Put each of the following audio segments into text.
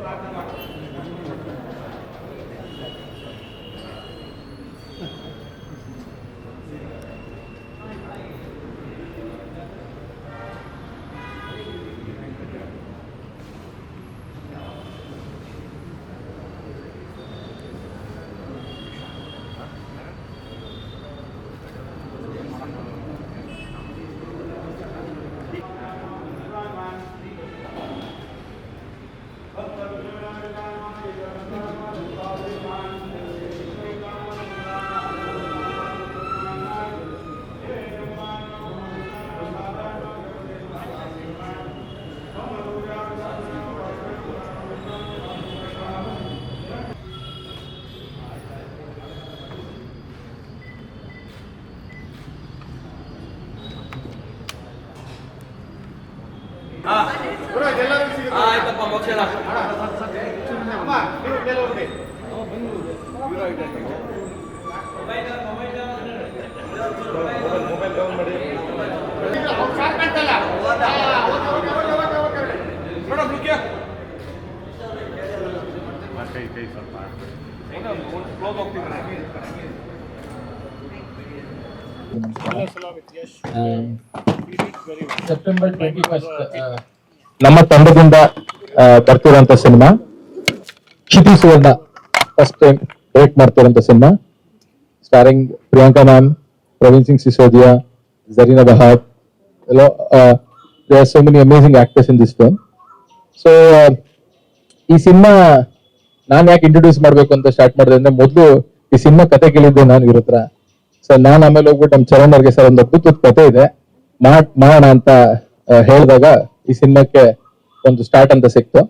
प्रार्थना ಆಯ್ತಪ್ಪ ಮೋಕ್ಷಣ ಮೇಡಮ್ ಮುಖ್ಯ ಕೈ ಕೈ ಸ್ವಲ್ಪ ಕ್ಲೋಸ್ ಹೋಗ್ತಿದ್ದಾರೆ ಸೆಪ್ಟೆಂಬರ್ ಟ್ವೆಂಟಿ ಫಸ್ಟ್ ನಮ್ಮ ತಂಡದಿಂದ ಬರ್ತಿರೋಂಥ cinema Kshiti Suvarna first time direct ಮಾಡ್ತಿರೋಂಥ cinema starring Priyanka ma'am, Praveen Singh Sisodia, Zarina Wahab yellow there so many amazing actors in this film so ಈ ಸಿನಿಮಾ ನಾನು ಯಾಕೆ ಇಂಟ್ರೊಡ್ಯೂಸ್ ಮಾಡ್ಬೇಕು ಅಂತ start ಮಾಡಿದೆ ಅಂದ್ರೆ ಮೊದಲು ಈ ಸಿನಿಮಾ ಕತೆ ಕೇಳಿದ್ದೆ ನಾನು ಇವ್ರ ಹತ್ರ. ಸೊ ನಾನ್ ಆಮೇಲೆ ಹೋಗ್ಬಿಟ್ಟು ನಮ್ಮ ಚರಣ್ ಅವ್ರಿಗೆ ಸರ್ ಒಂದು ಅದ್ಭುತದ ಕತೆ ಇದೆ. ಮಾಡ್ ಮಾಡೋಣ ಅಂತ ಹೇಳಿದಾಗ ಈ ಸಿನಿಮಾಕ್ಕೆ ಒಂದು ಸ್ಟಾರ್ಟ್ ಅಂತ ಸಿಕ್ತು.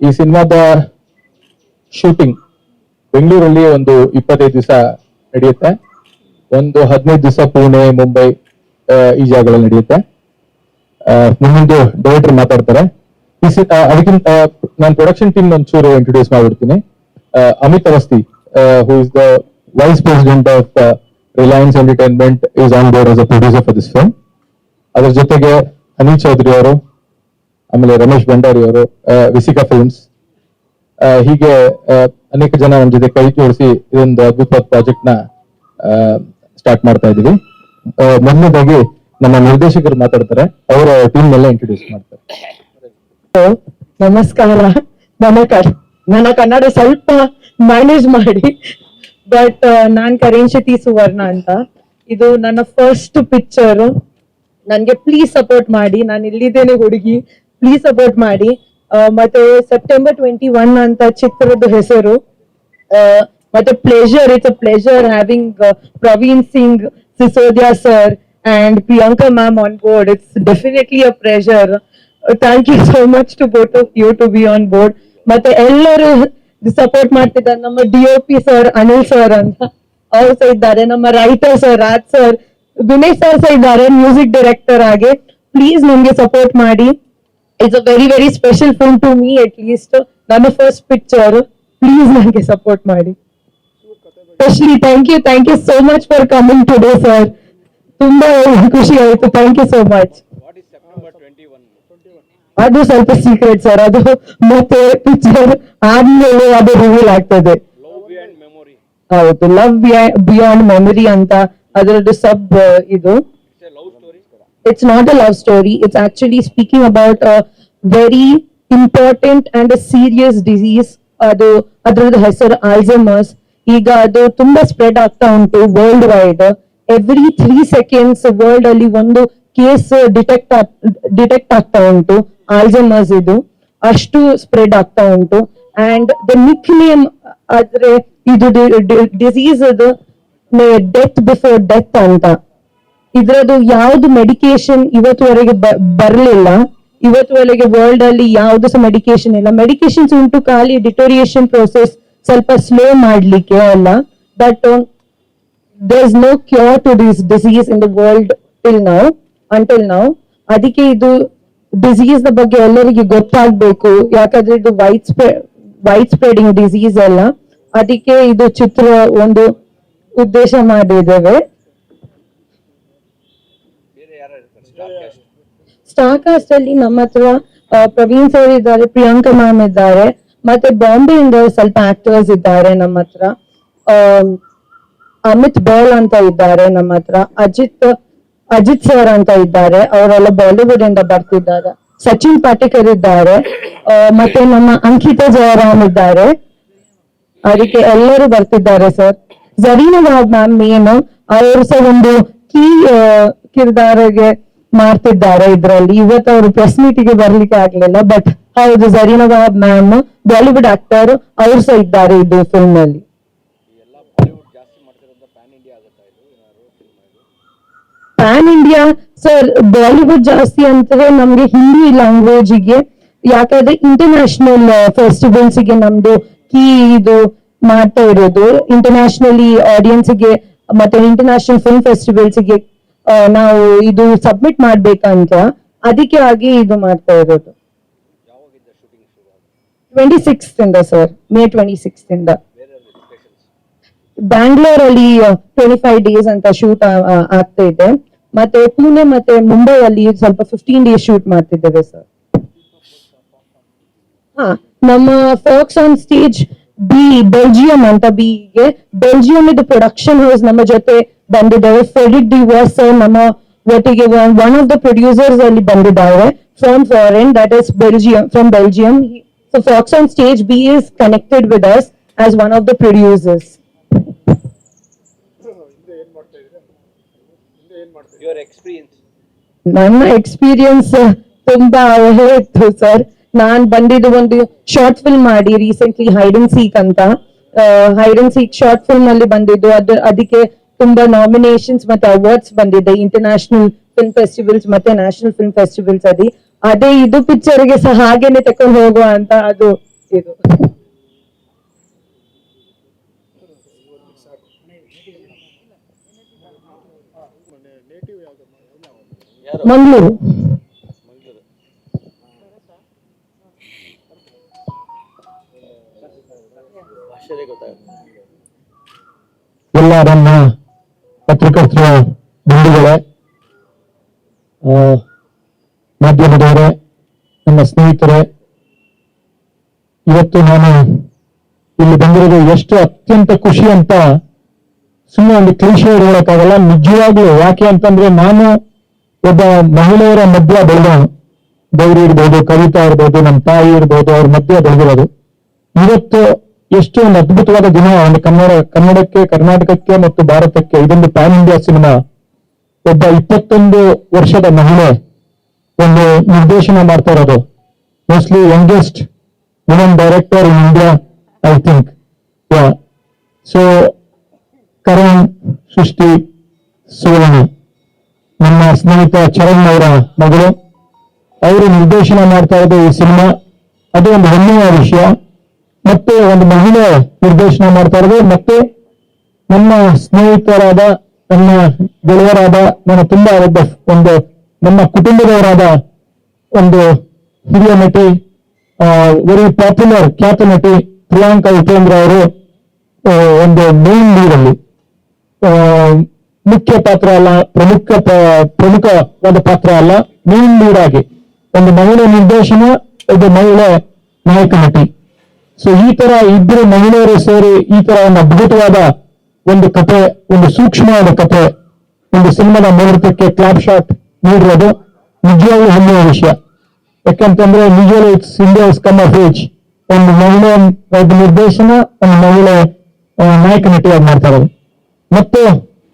ಈ ಸಿನಿಮಾದ ಶೂಟಿಂಗ್ ಬೆಂಗಳೂರಲ್ಲಿ ಒಂದು ಇಪ್ಪತ್ತೈದು ದಿವಸ ನಡೆಯುತ್ತೆ. ಒಂದು ಹದಿನೈದು ದಿವಸ ಪುಣೆ, ಮುಂಬೈ ಈ ಜಾಗಗಳಲ್ಲಿ ನಡೆಯುತ್ತೆ. ಮುಂದೊಂದು ಡೈರೆಕ್ಟರ್ ಮಾತಾಡ್ತಾರೆ. ಅದಕ್ಕಿಂತ ನಾನು ಪ್ರೊಡಕ್ಷನ್ ಟೀಮ್ ಒಂಚೂರು ಇಂಟ್ರೊಡ್ಯೂಸ್ ಮಾಡ್ಬಿಡ್ತೀನಿ. Amit Awasthi who is the vice president of Reliance Entertainment is on board as a producer for this film ಅದ್ರ ಜೊತೆಗೆ ಅನಿಲ್ ಚೌಧರಿ ಅವರು, ಆಮೇಲೆ ರಮೇಶ್ ಭಂಡಾರಿ ಅವರು ವಿಸಿಕಾ ಫಿಲ್ಮ್ಸ್ ಹೀಗೆ ಅನೇಕ ಜನ ನಮ್ಮ ಜೊತೆ ಕೈ ಜೋಡಿಸಿ ಇದೊಂದು ಅದ್ಭುತವಾದ ಪ್ರಾಜೆಕ್ಟ್ನ ಸ್ಟಾರ್ಟ್ ಮಾಡ್ತಾ ಇದೀವಿ ಮೊದಲನೇದಾಗಿ ನಮ್ಮ ನಿರ್ದೇಶಕರು ಮಾತಾಡ್ತಾರೆ, ಅವರ ಟೀಮ್ ಎಲ್ಲ ಇಂಟ್ರೊಡ್ಯೂಸ್ ಮಾಡ್ತಾರೆ. ನಮಸ್ಕಾರ. ನಮಸ್ಕಾರ ನನ್ನ ಕನ್ನಡ ಸ್ವಲ್ಪ ಮ್ಯಾನೇಜ್ ಮಾಡಿ ಬಟ್ ನಾನ್ ಕರೇಂಶತಿ ಸುವರ್ಣ ಅಂತ. ಇದು ನನ್ನ ಫಸ್ಟ್ ಪಿಕ್ಚರ್ ನನ್ಗೆ ಪ್ಲೀಸ್ ಸಪೋರ್ಟ್ ಮಾಡಿ, ನಾನು ಇಲ್ಲಿದ್ದೇನೆ ಹುಡುಗಿ ಪ್ಲೀಸ್ ಸಪೋರ್ಟ್ ಮಾಡಿ. ಮತ್ತೆ ಸೆಪ್ಟೆಂಬರ್ ಟ್ವೆಂಟಿ ಒನ್ ಅಂತ ಚಿತ್ರದ ಹೆಸರು. ಮತ್ತೆ pleasure it's a pleasure having Praveen Singh Sisodia sir and Priyanka ma'am on board it's definitely a pleasure thank you so much to both of you to be on board ಮತ್ತೆ ಎಲ್ಲರೂ support ಮಾಡ್ತಿದ್ದಾರೆ. ನಮ್ಮ D O P sir Anil sir ಅಂತ. ಅವ್ರು ಸಹ ಇದ್ದಾರೆ. ನಮ್ಮ writer sir Raj sir Vinay sir ಸಹ ಇದ್ದಾರೆ ಮ್ಯೂಸಿಕ್ ಡೈರೆಕ್ಟರ್ ಆಗಿ ಪ್ಲೀಸ್ ನಮ್ಗೆ ಸಪೋರ್ಟ್ ಮಾಡಿ it's a very very special film to me at least ನನ್ನ ಫಸ್ಟ್ ಪಿಕ್ಚರ್ ಪ್ಲೀಸ್ ನನಗೆ ಸಪೋರ್ಟ್ ಮಾಡಿ specially thank you thank you so much for coming today sir ತುಂಬಾ ಖುಷಿ ಆಯ್ತು thank you so much what is September twenty one ಅದು ಸ್ವಲ್ಪ secret sir ಅದು ಮತ್ತೆ ಪಿಕ್ಚರ್ ಆದ್ಮೇಲೆ ಅದು ರಿವೀಲ್ ಆಗ್ತದೆ ಲವ್ ಬಿಯಾಂಡ್ ಮೆಮೊರಿ ಹೌದು ಲವ್ ಬಿಯಾಂಡ್ ಮೆಮರಿ ಅಂತ ಅದರದ್ದು ಸಬ್ ಇದು. It's a love story it's actually speaking about a very important and a serious disease. ಅದು ಅದರದ್ದು ಹೆಸರು ಆಲ್ಝಮರ್ಸ್ ಈಗ ಅದು ತುಂಬಾ ಸ್ಪ್ರೆಡ್ ಆಗ್ತಾ ಉಂಟು world wide every three seconds world ಅಲ್ಲಿ ಒಂದು ಕೇಸ್ ಡಿಟೆಕ್ಟ್ ಡಿಟೆಕ್ಟ್ ಆಗ್ತಾ ಉಂಟು. ಆಲ್ಝಮರ್ಸ್ ಇದು. ಅಷ್ಟು ಸ್ಪ್ರೆಡ್ ಆಗ್ತಾ ಉಂಟು. ಅಂಡ್ ದ ನಿಕ್ ನೇಮ್ ಆದ್ರೆ ಇದು ಡಿಸೀಸ್ ಅದು ಡೆತ್ ಬಿಫೋರ್ ಡೆತ್ ಅಂತ. ಇದ್ರದ್ದು ಯಾವ್ದು ಮೆಡಿಕೇಶನ್ ಇವತ್ತುವರೆಗೆ ಬರಲಿಲ್ಲ. ಇವತ್ತುವರೆಗೆ ವರ್ಲ್ಡ್ ಅಲ್ಲಿ ಯಾವ್ದು ಸಹ ಮೆಡಿಕೇಶನ್ ಇಲ್ಲ. ಮೆಡಿಕೇಶನ್ಸ್ ಉಂಟು ಖಾಲಿ ಡಿಟೋರಿಯೇಷನ್ ಪ್ರೋಸೆಸ್ ಸ್ವಲ್ಪ ಸ್ಲೋ ಮಾಡ್ಲಿಕ್ಕೆ ಅಲ್ಲ. But there is no cure to this disease in the world till now until now ಅದಕ್ಕೆ ಇದು ಡಿಸೀಸ್ನ ಬಗ್ಗೆ ಎಲ್ಲರಿಗೆ ಗೊತ್ತಾಗ್ಬೇಕು. ಯಾಕಂದ್ರೆ ಇದು wide spread wide spreading disease ಅಲ್ಲ. ಅದಕ್ಕೆ ಇದು ಚಿತ್ರ ಒಂದು ಉದ್ದೇಶ ಮಾಡಿದ್ದೇವೆ. ಸ್ಟಾರ್ ಕಾಸ್ಟ್ ಅಲ್ಲಿ ನಮ್ಮ ಹತ್ರ ಪ್ರವೀಣ್ ಸರ್ ಇದ್ದಾರೆ ಪ್ರಿಯಾಂಕಾ ಮ್ಯಾಮ್ ಇದ್ದಾರೆ ಮತ್ತೆ ಇಂದ ಸ್ವಲ್ಪ ಆಕ್ಟರ್ಸ್ ಇದ್ದಾರೆ ನಮ್ಮ ಹತ್ರ. ಅಮಿತ್ ಬೇಲ್ ಅಂತ ಇದ್ದಾರೆ ನಮ್ಮ ಹತ್ರ. ಅಜಿತ್ ಅಜಿತ್ ಸರ್ ಅಂತ ಇದ್ದಾರೆ. ಅವರೆಲ್ಲ ಬಾಲಿವುಡ್ ಇಂದ ಬರ್ತಿದ್ದಾರೆ. ಸಚಿನ್ ಪಾಟೇಕರ್ ಇದ್ದಾರೆ. ಮತ್ತೆ ನಮ್ಮ ಅಂಕಿತಾ ಜಯರಾಮ್ ಇದ್ದಾರೆ. ಅದಕ್ಕೆ ಎಲ್ಲರೂ ಬರ್ತಿದ್ದಾರೆ ಸರ್ ಜರೀನಾ ಬಾಬ್ ಮ್ಯಾಮ್ ಮೇನ್ ಅವರು ಸಹ ಒಂದು ಕೀ ಕಿರ್ದಾರಿಗೆ ಮಾಡ್ತಿದ್ದಾರೆ ಇದ್ರಲ್ಲಿ. ಇವತ್ತು ಅವರು ಪ್ರೆಸ್ ಮೀಟಿಗೆ ಬರ್ಲಿಕ್ಕೆ ಆಗ್ಲಿಲ್ಲ ಬಟ್ ಹೌದು Zarina Wahab ma'am Bollywood actor ಅವರು ಸಹ ಇದ್ದಾರೆ ಇದು ಫಿಲ್ಮ್ ಅಲ್ಲಿ ಪ್ಯಾನ್ ಇಂಡಿಯಾ ಸರ್ ಬಾಲಿವುಡ್ ಜಾಸ್ತಿ ಅಂತಂದ್ರೆ ನಮ್ಗೆ ಹಿಂದಿ ಲ್ಯಾಂಗ್ವೇಜ್ಗೆ, ಯಾಕಂದ್ರೆ ಇಂಟರ್ನ್ಯಾಷನಲ್ ಫೆಸ್ಟಿವಲ್ಸ್ಗೆ ನಮ್ದು ಕೀ ಇದು ಮಾಡ್ತಾ ಇರೋದು. ಇಂಟರ್ನ್ಯಾಷನಲಿ ಆಡಿಯನ್ಸ್ಗೆ ಮತ್ತೆ ಇಂಟರ್ನ್ಯಾಷನಲ್ ಫಿಲ್ಮ್ ಫೆಸ್ಟಿವಲ್ಸ್ಗೆ ನಾವು ಇದು ಸಬ್ಮಿಟ್ ಮಾಡ್ಬೇಕಂತ ಅದಕ್ಕೆ ಆಗಿ ಇದು ಮಾಡ್ತಾ ಇರೋದು. ಟ್ವೆಂಟಿ ಸಿಕ್ಸ್ ಇಂದ ಸರ್ ಮೇ ಟ್ವೆಂಟಿ ಸಿಕ್ಸ್ ಇಂದ ಬ್ಯಾಂಗ್ಳೂರಲ್ಲಿ ಟ್ವೆಂಟಿ ಫೈವ್ ಡೇಸ್ ಅಂತ ಶೂಟ್ ಆಗ್ತಾ ಇದೆ. ಮತ್ತೆ ಪುಣೆ ಮತ್ತೆ ಮುಂಬೈ ಅಲ್ಲಿ ಸ್ವಲ್ಪ ಫಿಫ್ಟೀನ್ ಡೇಸ್ ಶೂಟ್ ಮಾಡ್ತಿದ್ದೇವೆ ಸರ್ ಹಾ, ನಮ್ಮ folks on stage B Belgium ಅಂತ ಬಿ ಗೆ ಬೆಲ್ಜಿಯಂ ಇದು ಪ್ರೊಡಕ್ಷನ್ ಹೌಸ್ ನಮ್ಮ ಜೊತೆ ಬಂದಿದ್ದಾರೆ ಫೆಡಿಕ್ ಡಿವರ್ಸ್ ನಮ್ಮ ಒಟ್ಟಿಗೆ ಒನ್ ಆಫ್ ದ ಪ್ರೊಡ್ಯೂಸರ್ಸ್ ಅಲ್ಲಿ ಬಂದಿದ್ದಾರೆ from foreign that is Belgium from Belgium so folks on stage B is connected with us as one of the producers your experience ನನ್ನ experience ತುಂಬಾ ಒಳ್ಳೆ ಇತ್ತು ಸರ್ ನಾನ್ ಬಂದಿದ್ದು ಒಂದು ಶಾರ್ಟ್ ಫಿಲ್ಮ್ ಮಾಡಿ ರೀಸೆಂಟ್ಲಿ ಹೈಡ್ ಅಂಡ್ ಸೀಕ್ ಅಂತ. Hide seek short film ಅಲ್ಲಿ ಬಂದಿದ್ದು. ಅದು, ಅದಕ್ಕೆ ತುಂಬಾ ನಾಮಿನೇಷನ್ಸ್ ಮತ್ತೆ ಅವಾರ್ಡ್ಸ್ ಬಂದಿದೆ. ಇಂಟರ್ನ್ಯಾಷನಲ್ ಫಿಲ್ಮ್ ಫೆಸ್ಟಿವಲ್ಸ್ ಮತ್ತೆ ನ್ಯಾಷನಲ್ ಫಿಲ್ಮ್ ಫೆಸ್ಟಿವಲ್ಸ್ ಅಲ್ಲಿ. ಅದೇ ಇದು ಪಿಕ್ಚರ್ಗೆ ಸಹ ಹಾಗೇನೆ ತಕೊಂಡು ಹೋಗುವ ಅಂತ ಅದು ಇದು. ಮಂಗಳೂರು. ಎಲ್ಲ ನನ್ನ ಪತ್ರಕರ್ತರ ಬಂಧುಗಳೇ ಮಾಧ್ಯಮದವರೇ ನನ್ನ ಸ್ನೇಹಿತರೇ, ಇವತ್ತು ನಾನು ಇಲ್ಲಿ ಬಂದಿರೋದು ಎಷ್ಟು ಅತ್ಯಂತ ಖುಷಿ ಅಂತ ಸುಮ್ಮನೆ ಒಂದು ಕ್ಲೀಶೆ ಹೇಳೋಕ್ಕಾಗಲ್ಲ, ನಿಜವಾಗ್ಲೂ ಯಾಕೆ ಅಂತಂದ್ರೆ ನಾನು ಒಬ್ಬ ಮಹಿಳೆಯರ ಮಧ್ಯ ಬೆಳೆದವನು ಗೌರಿ ಇರ್ಬೋದು, ಕವಿತಾ ಇರ್ಬೋದು, ನಮ್ಮ ತಾಯಿ ಇರ್ಬೋದು, ಅವ್ರ ಮಧ್ಯ ಬೆಳೆದಿರೋದು. ಇವತ್ತು ಎಷ್ಟು ಒಂದು ಅದ್ಭುತವಾದ ದಿನ. ಒಂದು ಕನ್ನಡ, ಕನ್ನಡಕ್ಕೆ, ಕರ್ನಾಟಕಕ್ಕೆ ಮತ್ತು ಭಾರತಕ್ಕೆ. ಇದೊಂದು ಪ್ಯಾನ್ ಇಂಡಿಯಾ ಸಿನಿಮಾ ಒಬ್ಬ ಇಪ್ಪತ್ತೊಂದು ವರ್ಷದ ಮಹಿಳೆ ಒಂದು ನಿರ್ದೇಶನ ಮಾಡ್ತಾ ಇರೋದು. Mostly youngest woman director in India I think so Karan Srishti Suvarna ನಮ್ಮ ಸ್ನೇಹಿತ ಚರಣ್ ಅವರ ಮಗಳು. ಅವರು ನಿರ್ದೇಶನ ಮಾಡ್ತಾ ಇರೋದು ಈ ಸಿನಿಮಾ ಅದು ಒಂದು ಹೆಮ್ಮೆಯ ವಿಷಯ. ಮತ್ತೆ ಒಂದು ಮಹಿಳೆ ನಿರ್ದೇಶನ ಮಾಡ್ತಾ ಇರೋದು. ಮತ್ತೆ ನನ್ನ ಸ್ನೇಹಿತರಾದ ನನ್ನ ಗೆಳೆಯರಾದ, ನನ್ನ ತುಂಬಾ ಒಬ್ಬ ಒಂದು, ನಮ್ಮ ಕುಟುಂಬದವರಾದ ಒಂದು ಹಿರಿಯ ನಟಿ ವೆರಿ ಪಾಪ್ಯುಲರ್ ಖ್ಯಾತ ನಟಿ ಪ್ರಿಯಾಂಕಾ ಉಪೇಂದ್ರ ಅವರು ಒಂದು ಮೇನ್ ಲೀಡಲ್ಲಿ ಮುಖ್ಯ ಪಾತ್ರ ಅಲ್ಲ, ಪ್ರಮುಖ ಪ್ರಮುಖ ಪ್ರಮುಖವಾದ ಪಾತ್ರ ಅಲ್ಲ ಮೇನ್ ಲೀಡ್ ಒಂದು ಮಹಿಳೆ ನಿರ್ದೇಶನ, ಒಬ್ಬ ಮಹಿಳೆ ನಾಯಕ ನಟಿ. ಸೊ ಈ ತರ ಇಬ್ಬರು ಮಹಿಳೆಯರು ಸೇರಿ ಈ ತರ ಒಂದು ಅದ್ಭುತವಾದ ಒಂದು ಕಥೆ, ಒಂದು ಸೂಕ್ಷ್ಮವಾದ ಕಥೆ, ಒಂದು ಸಿನಿಮಾದ ಮುಹೂರ್ತಕ್ಕೆ ಕ್ಲಾಪ್ ಶಾಟ್ ನೀಡಿರೋದು ನಿಜವಾಗ್ಲೂ ಹೆಮ್ಮೆಯ ವಿಷಯ. ಯಾಕಂತಂದ್ರೆ ನಿಜವಾಗ್ಲೂ it's India is come of age ಒಂದು ಮಹಿಳೆ ಒಂದು ನಿರ್ದೇಶನ, ಒಂದು ಮಹಿಳೆ ನಾಯಕ ನಟಿಯಾಗಿ ಮಾಡ್ತಾ ಇರೋದು. ಮತ್ತು